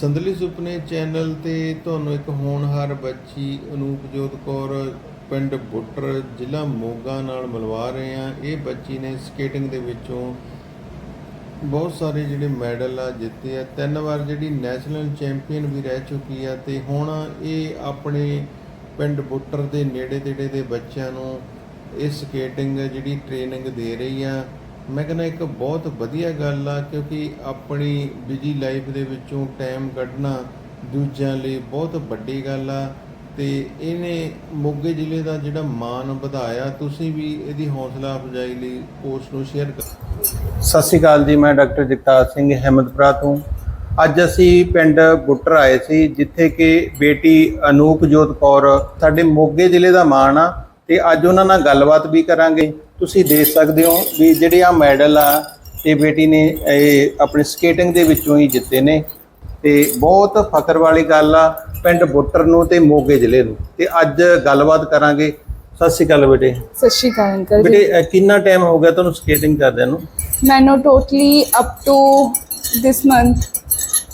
ਸੰਦਲੀ ਸੁਪਨੇ ਚੈਨਲ ਤੇ ਤੁਹਾਨੂੰ ਇੱਕ ਹੋਣਹਾਰ ਬੱਚੀ ਅਨੂਪਜੋਤ ਕੌਰ ਪਿੰਡ ਬੁੱਟਰ ਜ਼ਿਲ੍ਹਾ ਮੋਗਾ ਨਾਲ ਮਿਲਵਾ ਰਹੇ ਹਾਂ। ਇਹ ਬੱਚੀ ਨੇ ਸਕੇਟਿੰਗ ਦੇ ਵਿੱਚੋਂ ਬਹੁਤ ਸਾਰੇ ਜਿਹੜੇ ਮੈਡਲ ਆ ਜਿੱਤੇ ਆ। ਤਿੰਨ ਵਾਰ ਜਿਹੜੀ ਨੈਸ਼ਨਲ ਚੈਂਪੀਅਨ ਵੀ ਰਹਿ ਚੁੱਕੀ ਆ ਤੇ ਹੁਣ ਇਹ ਆਪਣੇ ਪਿੰਡ ਬੁੱਟਰ ਦੇ ਨੇੜੇ ਤੇੜੇ ਦੇ ਬੱਚਿਆਂ ਨੂੰ ਇਹ ਸਕੇਟਿੰਗ ਜਿਹੜੀ ਟ੍ਰੇਨਿੰਗ ਦੇ ਰਹੀ ਆ। ਮੈਂ ਕਹਿੰਦਾ ਇੱਕ ਬਹੁਤ ਵਧੀਆ ਗੱਲ ਆ, ਕਿਉਂਕਿ ਆਪਣੀ ਬਿਜ਼ੀ ਲਾਈਫ ਦੇ ਵਿੱਚੋਂ ਟਾਈਮ ਕੱਢਣਾ ਦੂਜਿਆਂ ਲਈ ਬਹੁਤ ਵੱਡੀ ਗੱਲ ਆ। ਤੇ ਇਹਨੇ ਮੋਗੇ ਜ਼ਿਲ੍ਹੇ ਦਾ ਜਿਹੜਾ ਮਾਣ ਵਧਾਇਆ, ਤੁਸੀਂ ਵੀ ਇਹਦੀ ਹੌਸਲਾ ਅਫਜ਼ਾਈ ਲਈ ਪੋਸਟ ਨੂੰ ਸ਼ੇਅਰ ਕਰੋ ਸਤਿ ਸ਼੍ਰੀ ਅਕਾਲ ਜੀ, ਮੈਂ ਡਾਕਟਰ ਜਗਤਾਰ ਸਿੰਘ ਅਹਿਮਦਪੁਰਾ ਤੋਂ। ਅੱਜ ਅਸੀਂ ਪਿੰਡ ਬੁੱਟਰ ਆਏ ਸੀ, ਜਿੱਥੇ ਕਿ ਬੇਟੀ ਅਨੂਪਜੋਤ ਕੌਰ ਸਾਡੇ ਮੋਗੇ ਜ਼ਿਲ੍ਹੇ ਦਾ ਮਾਣ ਆ, ਤੇ ਅੱਜ ਉਹਨਾਂ ਨਾਲ ਗੱਲਬਾਤ ਵੀ ਕਰਾਂਗੇ। ਤੁਸੀਂ ਦੇਖ ਸਕਦੇ ਹੋ ਵੀ ਜਿਹੜੇ ਆ ਮੈਡਲ ਆ ਤੇ ਬੇਟੀ ਨੇ ਇਹ ਆਪਣੀ ਸਕੇਟਿੰਗ ਦੇ ਵਿੱਚੋਂ ਹੀ ਜਿੱਤੇ ਨੇ। ਤੇ ਬਹੁਤ ਫਖਰ ਵਾਲੀ ਗੱਲ ਆ ਪਿੰਡ ਬੁੱਟਰ ਨੂੰ ਤੇ ਮੋਗੇ ਜ਼ਿਲ੍ਹੇ ਨੂੰ। ਤੇ ਅੱਜ ਗੱਲਬਾਤ ਕਰਾਂਗੇ। ਸਤਿ ਸ਼੍ਰੀ ਅਕਾਲ ਬੇਟੇ। ਸਤਿ ਸ਼੍ਰੀ ਅਕਾਲ ਅੰਕਲ ਜੀ। ਬੇਟੇ ਕਿੰਨਾ ਟਾਈਮ ਹੋ ਗਿਆ ਤੁਹਾਨੂੰ ਸਕੇਟਿੰਗ ਕਰਦਿਆਂ ਨੂੰ? ਮੈਨੂੰ totally up to this month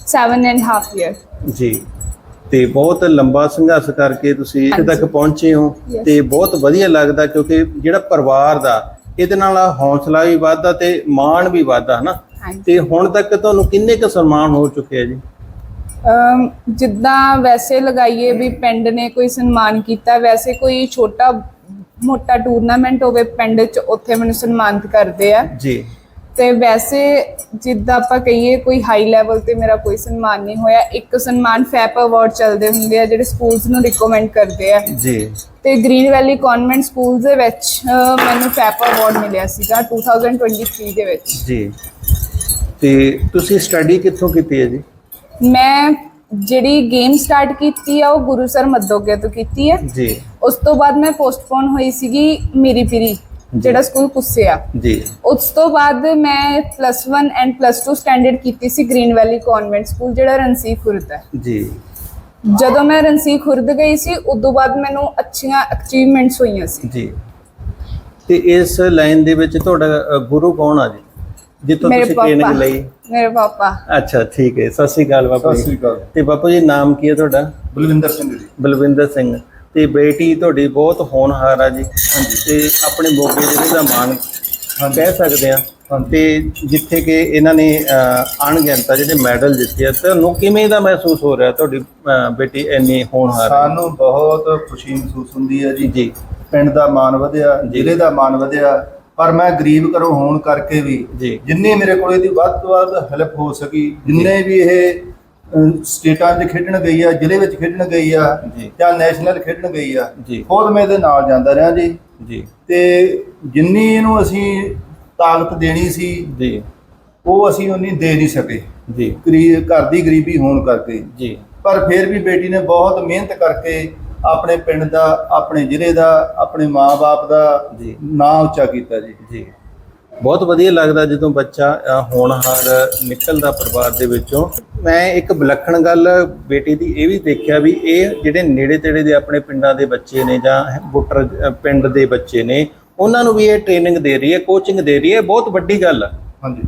7 and half year ਜੀ। ਤੇ ਬਹੁਤ ਲੰਬਾ ਸੰਘਰਸ਼ ਕਰਕੇ ਤੁਸੀਂ ਇੱਥੇ ਤੱਕ। ਪਹੁੰਚੇ ਹੋ. ਤੇ ਬਹੁਤ ਵਧੀਆ ਲੱਗਦਾ ਕਿਉਂਕਿ ਜਿਹੜਾ ਪਰਿਵਾਰ ਦਾ ਇਹਦੇ ਨਾਲ ਹੌਸਲਾ ਵੀ ਵੱਧਦਾ ਤੇ ਮਾਣ ਵੀ ਵੱਧਦਾ ਹਨਾ? ਤੇ ਹੁਣ ਤੱਕ ਤੁਹਾਨੂੰ ਕਿੰਨੇ ਕੁ ਸਨਮਾਨ ਹੋ ਚੁੱਕੇ ਆ ਜੀ? ਜਿੱਦਾਂ ਵੈਸੇ ਲਗਾਈਏ ਵੀ ਪਿੰਡ ਨੇ ਕੋਈ ਸਨਮਾਨ ਕੀਤਾ ਵੈਸੇ ਕੋਈ ਛੋਟਾ ਮੋਟਾ ਟੂਰਨਾਮੈਂਟ ਹੋਵੇ ਪਿੰਡ 'ਚ ਉੱਥੇ ਮੈਨੂੰ ਸਨਮਾਨਿਤ ਕਰਦੇ ਆ। ਜੀ। ਤੇ ਵੈਸੇ ਜਿੱਦਾਂ ਆਪਾਂ ਕਹੀਏ ਕੋਈ ਹਾਈ ਲੈਵਲ ਤੇ ਮੇਰਾ ਕੋਈ ਸਨਮਾਨ ਨਹੀਂ ਹੋਇਆ ਇੱਕ ਸਨਮਾਨ ਫੈਪ ਅਵਾਰਡ ਚੱਲਦੇ ਹੁੰਦੇ ਆ ਜਿਹੜੇ ਸਕੂਲਸ ਨੂੰ ਰਿਕਮੈਂਡ ਕਰਦੇ ਆ। ਜੀ। ਤੇ ਗ੍ਰੀਨ ਵੈਲੀ ਕਨਵੈਂਟ ਸਕੂਲ ਦੇ ਵਿੱਚ ਮੈਨੂੰ ਫੈਪ ਅਵਾਰਡ ਮਿਲਿਆ ਸੀਗਾ 2023 ਦੇ ਵਿੱਚ। ਜੀ। ਤੇ ਤੁਸੀਂ ਸਟੱਡੀ ਕਿੱਥੋਂ ਕੀਤੀ ਹੈ ਜੀ? ਮੈਂ ਜਿਹੜੀ ਗੇਮ ਸਟਾਰਟ ਕੀਤੀ ਆ ਉਹ ਗੁਰੂ ਸਰ ਮੱਦੋਗੇ ਤੋਂ ਕੀਤੀ ਹੈ ਜੀ। ਉਸ ਤੋਂ ਬਾਅਦ ਮੈਂ ਪੋਸਟਪੋਨ ਹੋਈ ਸੀਗੀ ਮੇਰੀ ਪਿਰੀ। ਜਿਹੜਾ ਸਕੂਲ ਕੁੱਸੇ ਆ ਜੀ। ਉਸ ਤੋਂ ਬਾਅਦ ਮੈਂ ਪਲੱਸ 1 ਐਂਡ ਪਲੱਸ 2 ਸਟੈਂਡਰਡ ਕੀਤੀ ਸੀ ਗ੍ਰੀਨ ਵੈਲੀ ਕਨਵੈਂਟ ਸਕੂਲ ਜਿਹੜਾ ਰਣਸੀ ਖੁਰਦ ਹੈ। ਜੀ। ਜਦੋਂ ਮੈਂ ਰਣਸੀ ਖੁਰਦ ਗਈ ਸੀ ਉਦੋਂ ਬਾਅਦ ਮੈਨੂੰ ਅੱਛੀਆਂ ਅਚੀਵਮੈਂਟਸ ਹੋਈਆਂ ਸੀ। ਜੀ। ਤੇ ਇਸ ਲਾਈਨ ਦੇ ਵਿੱਚ ਤੁਹਾਡਾ ਗੁਰੂ ਕੌਣ ਆ ਜੀ? ਜਿੱਥੋਂ ਮੇਰੇ ਤੁਸੀਂ ਪਾਪਾ। ਟ੍ਰੇਨਿੰਗ ਲਈ। ਮੇਰੇ ਪਾਪਾ। ਅੱਛਾ ਠੀਕ ਹੈ। ਸਤਿ ਸ਼੍ਰੀ ਅਕਾਲ ਬਾਪੂ ਸਤਿ ਜੀ ਸ੍ਰੀ ਅਕਾਲ। ਤੇ ਬਾਪੂ ਜੀ ਨਾਮ ਕੀ ਹੈ ਤੁਹਾਡਾ? ਬਲਵਿੰਦਰ ਸਿੰਘ ਜੀ। ਬਲਵਿੰਦਰ ਸਿੰਘ। ਤੇ ਬੇਟੀ ਤੁਹਾਡੀ ਬਹੁਤ ਹੋਣਹਾਰ ਆ ਜੀ। ਤੇ ਆਪਣੇ ਮੋਗੇ ਜ਼ਿਲ੍ਹੇ ਦਾ ਮਾਣ ਕਹਿ ਸਕਦੇ ਆ। ਤੇ ਜਿੱਥੇ ਕਿ ਇਹਨਾਂ ਨੇ ਅਣਗਿਣਤਾ ਜਿਹੜੇ ਮੈਡਲ ਜਿੱਤੇ ਆ ਤੁਹਾਨੂੰ ਕਿਵੇਂ ਦਾ ਮਹਿਸੂਸ ਹੋ ਰਿਹਾ ਤੁਹਾਡੀ ਬੇਟੀ ਇੰਨੀ ਹੋਣਹਾਰ ਸਾਨੂੰ ਬਹੁਤ ਖੁਸ਼ੀ ਮਹਿਸੂਸ ਹੁੰਦੀ ਹੈ ਜੀ। ਜੀ। ਪਿੰਡ ਦਾ ਮਾਣ ਵਧਿਆ। ਜ਼ਿਲ੍ਹੇ ਦਾ ਮਾਣ ਵਧਿਆ ਪਰ ਮੈਂ ਗਰੀਬ ਘਰੋਂ ਹੋਣ ਕਰਕੇ ਵੀ ਜਿੰਨੀ ਮੇਰੇ ਕੋਲ ਇਹਦੀ ਵੱਧ ਤੋਂ ਵੱਧ ਹੈਲਪ ਹੋ ਸਕੀ ਜਿੰਨੇ ਵੀ ਇਹ ਸਟੇਟਾਂ 'ਚ ਖੇਡਣ ਗਈ ਆ ਜ਼ਿਲ੍ਹੇ ਵਿੱਚ ਖੇਡਣ ਗਈ ਆ ਜੀ। ਜਾਂ ਨੈਸ਼ਨਲ ਖੇਡਣ ਗਈ ਆ ਜੀ। ਖੁਦ ਮੈਂ ਇਹਦੇ ਨਾਲ ਜਾਂਦਾ ਰਿਹਾ ਜੀ। ਜੀ। ਤੇ ਜਿੰਨੀ ਇਹਨੂੰ ਅਸੀਂ ਤਾਕਤ ਦੇਣੀ ਸੀ ਜੀ। ਉਹ ਅਸੀਂ ਉਨੀ ਦੇ ਨਹੀਂ ਸਕੇ। ਜੀ। ਗਰੀਬ ਘਰ ਦੀ ਗਰੀਬੀ ਹੋਣ ਕਰਕੇ। ਜੀ। ਪਰ ਫਿਰ ਵੀ ਬੇਟੀ ਨੇ ਬਹੁਤ ਮਿਹਨਤ ਕਰਕੇ ਆਪਣੇ ਪਿੰਡ ਦਾ ਆਪਣੇ ਜ਼ਿਲ੍ਹੇ ਦਾ ਆਪਣੇ ਮਾਪੇ ਦਾ ਜੀ। ਨਾਂ ਉੱਚਾ ਕੀਤਾ ਜੀ। ਜੀ। ਬਹੁਤ ਵਧੀਆ ਲੱਗਦਾ ਜਦੋਂ ਬੱਚਾ ਹੋਣਹਾਰ ਨਿਕਲਦਾ ਪਰਿਵਾਰ ਦੇ ਵਿੱਚੋਂ। ਮੈਂ ਇੱਕ ਵਿਲੱਖਣ ਗੱਲ ਬੇਟੀ ਦੀ ਇਹ ਵੀ ਦੇਖਿਆ ਵੀ ਇਹ ਜਿਹੜੇ ਨੇੜੇ ਤੇੜੇ ਦੇ ਆਪਣੇ ਪਿੰਡਾਂ ਦੇ ਬੱਚੇ ਨੇ ਜਾਂ ਬੁੱਟਰ ਪਿੰਡ ਦੇ ਬੱਚੇ ਨੇ ਉਹਨਾਂ ਨੂੰ ਵੀ ਇਹ ਟ੍ਰੇਨਿੰਗ ਦੇ ਰਹੀ ਹੈ ਕੋਚਿੰਗ ਦੇ ਰਹੀ ਹੈ ਬਹੁਤ ਵੱਡੀ ਗੱਲ ਹੈ ਹਾਂਜੀ।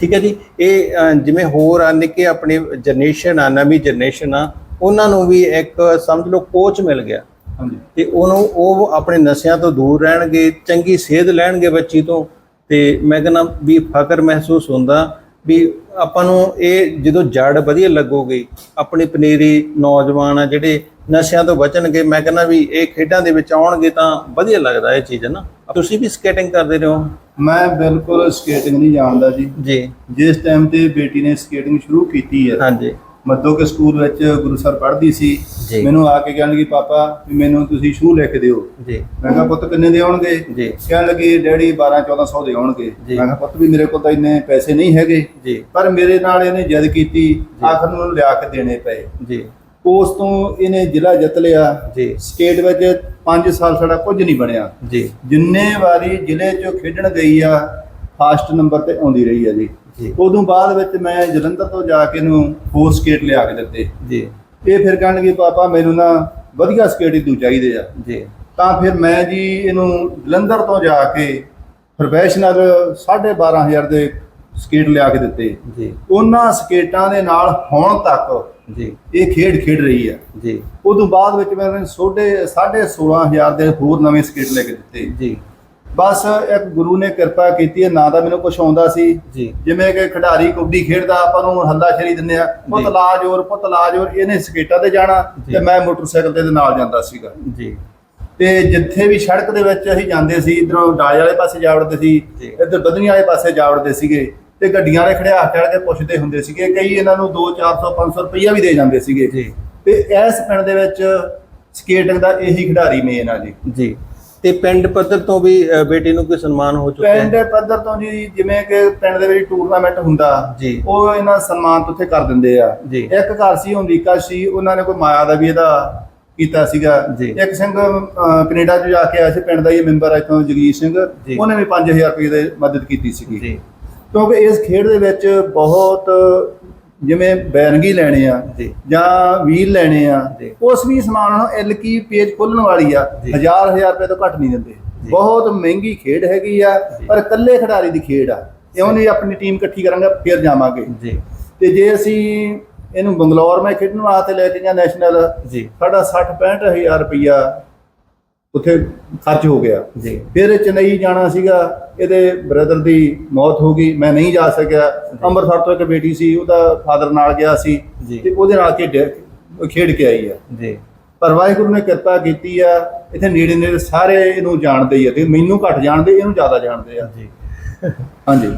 ਠੀਕ ਹੈ ਜੀ? ਇਹ ਜਿਵੇਂ ਹੋਰ ਆ ਨਿੱਕੇ ਆਪਣੀ ਜਨਰੇਸ਼ਨ ਆ ਨਵੀਂ ਜਨਰੇਸ਼ਨ ਆ ਉਹਨਾਂ ਨੂੰ ਵੀ ਇੱਕ ਸਮਝ ਲਓ ਕੋਚ ਮਿਲ ਗਿਆ। ਹਾਂਜੀ। ਤੇ ਉਹਨੂੰ ਉਹ ਆਪਣੇ ਨਸ਼ਿਆਂ ਤੋਂ ਦੂਰ ਰਹਿਣਗੇ ਚੰਗੀ ਸਿਹਤ ਲੈਣਗੇ ਬੱਚੀ ਤੋਂ। ਤੇ ਮੈਂ ਕਹਿੰਦਾ ਵੀ ਫਕਰ ਮਹਿਸੂਸ ਹੁੰਦਾ ਵੀ ਆਪਾਂ ਨੂੰ ਇਹ ਜਦੋਂ ਜੜ ਵਧੀਆ ਲੱਗੋਗੇ ਆਪਣੀ ਪਨੀਰੀ ਨੌਜਵਾਨ ਆ ਜਿਹੜੇ ਨਸ਼ਿਆਂ ਤੋਂ ਬਚਣਗੇ ਮੈਂ ਕਹਿੰਦਾ ਵੀ ਇਹ ਖੇਡਾਂ ਦੇ ਵਿੱਚ ਆਉਣਗੇ ਤਾਂ ਵਧੀਆ ਲੱਗਦਾ ਇਹ ਚੀਜ਼ ਨਾ। ਤੁਸੀਂ ਵੀ ਸਕੇਟਿੰਗ ਕਰਦੇ ਰਹੇ। ਹੋ ਮੈਂ ਬਿਲਕੁਲ ਸਕੇਟਿੰਗ ਨਹੀਂ ਜਾਣਦਾ ਜੀ। ਜੀ। ਜਿਸ ਟਾਈਮ ਤੇ ਬੇਟੀ ਨੇ ਸਕੇਟਿੰਗ ਸ਼ੁਰੂ ਕੀਤੀ ਹੈ ਹਾਂਜੀ। ਮੱਦੋ ਕੇ ਸਕੂਲ ਵਿੱਚ ਗੁਰੂ ਸਰ ਪੜ੍ਹਦੀ ਸੀ। ਜੀ। ਮੈਨੂੰ ਆ ਕੇ ਕਹਿਣ ਲੱਗੀ ਪਾਪਾ ਵੀ ਮੈਨੂੰ ਤੁਸੀਂ ਸ਼ੂ ਲਿਖ ਦਿਓ। ਜੀ। ਮੈਂ ਕਿਹਾ ਪੁੱਤ ਕਿੰਨੇ ਦੇ ਆਉਣਗੇ? ਜੀ। ਕਹਿਣ ਲੱਗੀ ਡੈਡੀ 12 1400 ਦੇ ਆਉਣਗੇ। ਜੀ। ਮੈਂ ਕਿਹਾ ਪੁੱਤ ਵੀ ਮੇਰੇ ਕੋਲ ਤਾਂ ਇੰਨੇ ਪੈਸੇ ਨਹੀਂ ਹੈਗੇ। ਜੀ। ਪਰ ਮੇਰੇ ਨਾਲ ਇਹਨੇ ਜਿੱਦ ਕੀਤੀ ਆਖਰ ਨੂੰ ਉਹਨੂੰ ਲਿਆ ਕੇ ਦੇਣੇ ਪਏ। ਜੀ। ਉਸ ਤੋਂ ਇਹਨੇ ਜ਼ਿਲ੍ਹਾ ਜਿੱਤ ਲਿਆ। ਜੀ। ਸਟੇਟ ਵਿੱਚ 5 ਸਾਲ ਸਾਡਾ ਕੁਝ ਨਹੀਂ ਬਣਿਆ। ਜੀ। ਜਿੰਨੇ ਵਾਰੀ ਜ਼ਿਲ੍ਹੇ 'ਚੋਂ ਖੇਡਣ ਗਈ ਆ ਫਾਸਟ ਨੰਬਰ ਤੇ ਆਉਂਦੀ ਰਹੀ ਆ ਜੀ। ਜੀ। ਉਦੋਂ ਬਾਅਦ ਵਿੱਚ ਮੈਂ ਜਲੰਧਰ ਤੋਂ ਜਾ ਕੇ ਇਹਨੂੰ ਫੋਰ ਸਕੇਟ ਲਿਆ ਕੇ ਦਿੱਤੇ। ਜੀ। ਇਹ ਫਿਰ ਕਹਿਣ ਲੱਗੀ ਪਾਪਾ ਮੈਨੂੰ ਨਾ ਵਧੀਆ ਸਕੇਟ ਹੀ ਤੂੰ ਚਾਹੀਦੇ ਆ। ਜੀ। ਤਾਂ ਫਿਰ ਮੈਂ ਜੀ ਇਹਨੂੰ ਜਲੰਧਰ ਤੋਂ ਜਾ ਕੇ ਪ੍ਰੋਫੈਸ਼ਨਲ 12500 ਦੇ ਸਕੇਟ ਲਿਆ ਕੇ ਦਿੱਤੇ। ਜੀ। ਉਹਨਾਂ ਸਕੇਟਾਂ ਦੇ ਨਾਲ ਹੁਣ ਤੱਕ ਜੀ। ਇਹ ਖੇਡ ਖੇਡ ਰਹੀ ਹੈ ਜੀ। ਉਦੋਂ ਬਾਅਦ ਵਿੱਚ ਮੈਂ ਇਹਨਾਂ ਨੂੰ ਸੋਢੇ 16500 ਦੇ ਹੋਰ ਨਵੇਂ ਸਕੇਟ ਲੈ ਕੇ ਦਿੱਤੇ। ਜੀ। ਬਸ ਇੱਕ ਗੁਰੂ ਨੇ ਕਿਰਪਾ ਕੀਤੀ ਹੈ ਨਾ ਤਾਂ ਮੈਨੂੰ ਕੁਝ ਆਉਂਦਾ ਸੀ। ਜੀ। ਜਿਵੇਂ ਕਿ ਖਿਡਾਰੀ ਕਬੱਡੀ ਖੇਡਦਾ ਆਪਾਂ ਨੂੰ ਹੱਲਾ ਸ਼ਰੀ ਦਿੰਦੇ ਆ। ਪੁੱਤ ਜੀ। ਲਾ ਜੋਰ ਪੁੱਤ ਲਾ ਜੋਰ ਇਹਨੇ ਸਕੇਟਾਂ ਤੇ ਜਾਣਾ। ਤੇ ਮੈਂ ਮੋਟਰਸਾਈਕਲ ਤੇ ਨਾਲ ਜਾਂਦਾ ਸੀਗਾ। ਜੀ। ਤੇ ਜਿੱਥੇ ਵੀ ਸੜਕ ਦੇ ਵਿੱਚ ਅਸੀਂ ਜਾਂਦੇ ਸੀ ਇਧਰੋਂ ਡਾਲੇ ਵਾਲੇ ਪਾਸੇ ਜਾ ਵੜਦੇ ਸੀ। ਇੱਧਰ ਬਦਨੀ ਵਾਲੇ ਪਾਸੇ ਜਾ ਵੜਦੇ ਸੀਗੇ ਤੇ ਗੱਡੀਆਂ ਵਾਲੇ ਖੜਿਆ ਚੜ ਕੇ ਪੁੱਛਦੇ ਹੁੰਦੇ ਸੀਗੇ ਕਈ ਇਹਨਾਂ ਨੂੰ 2 400 500 ਰੁਪਈਆ ਵੀ ਦੇ ਜਾਂਦੇ ਸੀਗੇ। ਤੇ ਇਸ ਪਿੰਡ ਦੇ ਵਿੱਚ ਸਕੇਟਿੰਗ ਦਾ ਇਹੀ ਖਿਡਾਰੀ ਮੇਨ ਆ ਜੀ। ਜੀ। ਤੇ ਪਿੰਡ ਪੱਧਰ ਤੋਂ ਵੀ ਅ, ਬੇਟੀ ਨੂੰ ਕੋਈ ਸਨਮਾਨ ਹੋ ਚੁੱਕਿਆ ਪਿੰਡ ਹੈ ਪੱਧਰ ਤੋਂ ਜੀ ਜਿਵੇਂ ਕਿ ਪਿੰਡ ਦੇ ਵਿੱਚ ਟੂਰਨਾਮੈਂਟ ਹੁੰਦਾ ਜੀ। ਉਹ ਇਹਨਾਂ ਸਨਮਾਨ ਉੱਥੇ ਕਰ ਦਿੰਦੇ ਆ ਜੀ। ਇੱਕ ਘਰ ਸੀ ਅਮਰੀਕਾ ਸੀ ਉਹਨਾਂ ਨੇ ਕੋਈ ਮਾਇਆ ਦਾ ਵੀ ਇਹਦਾ ਕੀਤਾ ਸੀਗਾ ਜੀ। ਇੱਕ ਸਿੰਘ ਅਹ, ਕੈਨੇਡਾ ਚ ਜਾ ਕੇ ਆਇਆ ਸੀ ਪਿੰਡ ਦਾ ਹੀ ਮੈਂਬਰ ਹੈ ਇੱਥੋਂ ਜਗੀਰ ਸਿੰਘ। ਉਹਨੇ ਵੀ 5000 ਰੁਪਏ ਦੇ ਮਦਦ ਕੀਤੀ ਸੀਗੀ ਜੀ ਕਿਉਂਕਿ ਇਸ ਖੇਡ ਦੇ ਵਿੱਚ ਬਹੁਤ ਜਿਵੇਂ ਬੈਰੰਗੀ ਲੈਣੇ ਆ ਜੀ ਜਾਂ ਵੀਲ ਲੈਣੇ ਆ ਜੀ। ਉਸ ਵੀ ਸਮਾਨ ਨੂੰ ਐਲ ਕੀ ਪੇਜ ਖੋਲਣ ਵਾਲੀ ਆ ਜੀ। ਹਜ਼ਾਰ ਹਜ਼ਾਰ ਰੁਪਏ ਤੋਂ ਘੱਟ ਨਹੀਂ ਦਿੰਦੇ ਜੀ। ਬਹੁਤ ਮਹਿੰਗੀ ਖੇਡ ਹੈਗੀ ਆ ਜੀ। ਪਰ ਇਕੱਲੇ ਖਿਡਾਰੀ ਦੀ ਖੇਡ ਆ ਇਉਂ ਨਹੀਂ ਆਪਣੀ ਟੀਮ ਇਕੱਠੀ ਕਰਾਂਗੇ ਫਿਰ ਜਾਵਾਂਗੇ ਜੀ ਤੇ ਜੇ ਅਸੀਂ ਇਹਨੂੰ ਬੰਗਲੌਰ ਮੈਂ ਖੇਡਣ ਵਾਸਤੇ ਲੈ ਕੇ ਜਾਂ ਨੈਸ਼ਨਲ ਜੀ ਸਾਡਾ 60 65000 ਰੁਪਈਆ ਉੱਥੇ ਖਰਚ ਹੋ ਗਿਆ। ਜੀ। ਫਿਰ ਚੇਨਈ ਜਾਣਾ ਸੀਗਾ ਇਹਦੇ ਬ੍ਰਦਰ ਦੀ ਮੌਤ ਹੋ ਗਈ ਮੈਂ ਨਹੀਂ ਜਾ ਸਕਿਆ। ਅੰਮ੍ਰਿਤਸਰ ਤੋਂ ਇੱਕ ਬੇਟੀ ਸੀ ਉਹਦਾ ਫਾਦਰ ਨਾਲ ਗਿਆ ਸੀ। ਤੇ ਉਹਦੇ ਨਾਲ ਉਹ ਖੇਡ ਕੇ ਆਈ ਆ। ਜੀ। ਪਰ ਵਾਹਿਗੁਰੂ ਨੇ ਕਿਰਪਾ ਕੀਤੀ ਆ ਇੱਥੇ ਨੇੜੇ ਨੇੜੇ ਸਾਰੇ ਇਹਨੂੰ ਜਾਣਦੇ ਹੀ ਆ ਤੇ ਮੈਨੂੰ ਘੱਟ ਜਾਣਦੇ ਇਹਨੂੰ ਜ਼ਿਆਦਾ ਜਾਣਦੇ ਆ। ਜੀ। ਹਾਂਜੀ।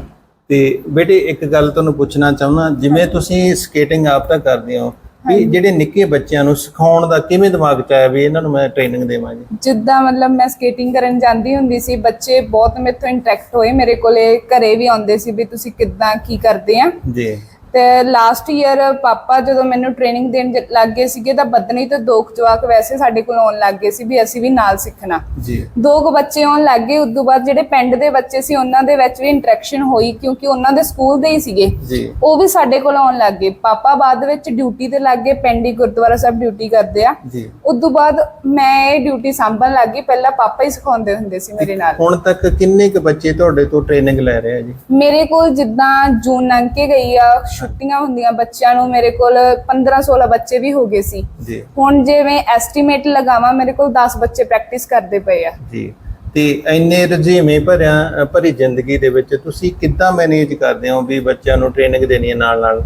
ਤੇ ਬੇਟੇ ਇੱਕ ਗੱਲ ਤੁਹਾਨੂੰ ਪੁੱਛਣਾ ਚਾਹੁੰਦਾ ਜਿਵੇਂ ਤੁਸੀਂ ਸਕੇਟਿੰਗ ਆਪ ਤਾਂ ਕਰਦੇ ਹੋ ਵੀ ਜਿਹੜੇ ਨਿੱਕੇ ਬੱਚਿਆਂ ਨੂੰ ਸਿਖਾਉਣ ਦਾ ਕਿਵੇਂ ਦਿਮਾਗ ਚ ਆਇਆ ਵੀ ਇਹਨਾਂ ਨੂੰ ਮੈਂ ਟ੍ਰੇਨਿੰਗ ਦੇਵਾਂ ਜੀ ਜਿੱਦਾਂ ਮਤਲਬ ਮੈਂ ਸਕੇਟਿੰਗ ਕਰਨ ਜਾਂਦੀ ਹੁੰਦੀ ਸੀ ਬੱਚੇ ਬਹੁਤ ਮੇਰੇ ਤੋਂ ਇੰਟਰੈਕਟ ਹੋਏ ਮੇਰੇ ਕੋਲੇ ਘਰੇ ਵੀ ਆਉਂਦੇ ਸੀ ਵੀ ਤੁਸੀਂ ਕਿੱਦਾਂ ਕੀ ਕਰਦੇ ਆ। ਜੀ। ਤੇ ਲਾਸਟ ਈਅਰ ਪਾਪਾ ਜਦੋਂ ਮੈਨੂੰ ਟ੍ਰੇਨਿੰਗ ਦੇਣ ਜ- ਲੱਗ ਗਏ ਸੀਗੇ ਤਾਂ ਬਦਨੀ ਤੇ ਦੋ ਕੁ ਜਵਾਕ ਵੈਸੇ ਸਾਡੇ ਕੋਲ ਆਉਣ ਲੱਗ ਗਏ ਸੀ ਵੀ ਅਸੀਂ ਵੀ ਨਾਲ ਸਿੱਖਣਾ। ਜੀ। ਦੋ ਕੁ ਬੱਚੇ ਆਉਣ ਲੱਗ ਗਏ ਉਦੋਂ ਬਾਅਦ ਜਿਹੜੇ ਪਿੰਡ ਦੇ ਬੱਚੇ ਸੀ ਉਹਨਾਂ ਦੇ ਵਿੱਚ ਵੀ ਇੰਟਰੈਕਸ਼ਨ ਹੋਈ ਕਿਉਂਕਿ ਉਹਨਾਂ ਦੇ ਸਕੂਲ ਦੇ ਹੀ ਸੀਗੇ। ਜੀ। ਉਹ ਵੀ ਸਾਡੇ ਕੋਲ ਆਉਣ ਲੱਗ ਗਏ। ਪਾਪਾ ਬਾਅਦ ਵਿੱਚ ਡਿਊਟੀ ਤੇ ਲੱਗ ਗਏ ਪਿੰਡ ਹੀ ਗੁਰਦੁਆਰਾ ਸਾਹਿਬ ਡਿਊਟੀ ਕਰਦੇ ਆ। ਜੀ। ਉਦੋਂ ਬਾਅਦ ਮੈਂ ਇਹ ਡਿਊਟੀ ਸੰਭਣ ਲੱਗ ਗਈ। ਪਹਿਲਾਂ ਪਾਪਾ ਹੀ ਸਿਖਾਉਂਦੇ ਹੁੰਦੇ ਸੀ ਮੇਰੇ ਨਾਲ। ਹੁਣ ਤੱਕ ਕਿੰਨੇ ਕੁ ਬੱਚੇ ਤੁਹਾਡੇ ਤੋਂ ਟ੍ਰੇਨਿੰਗ ਲੈ ਰਹੇ ਆ ਜੀ? ਮੇਰੇ ਕੋਲ ਜਿੱਦਾਂ ਜੂਨ ਲੰਘ ਕੇ ਗਈ ਆ ਛੁੱਟੀਆਂ ਹੁੰਦੀਆਂ ਬੱਚਿਆਂ ਨੂੰ ਮੇਰੇ ਕੋਲ 15 16 ਬੱਚੇ ਵੀ ਹੋ ਗਏ ਸੀ। ਜੀ। ਹੁਣ ਜੇ ਮੈਂ ਐਸਟੀਮੇਟ ਲਗਾਵਾਂ ਮੇਰੇ ਕੋਲ 10 ਬੱਚੇ ਪ੍ਰੈਕਟਿਸ ਕਰਦੇ ਪਏ ਆ। ਜੀ। ਤੇ ਇੰਨੇ ਰਜੀਵੇਂ ਭਰਿਆ ਭਰੀ ਜ਼ਿੰਦਗੀ ਦੇ ਵਿੱਚ ਤੁਸੀਂ ਕਿੱਦਾਂ ਮੈਨੇਜ ਕਰਦੇ ਹੋ ਵੀ ਬੱਚਿਆਂ ਨੂੰ ਟ੍ਰੇਨਿੰਗ ਦੇਣੀ ਹੈ ਨਾਲ ਨਾਲ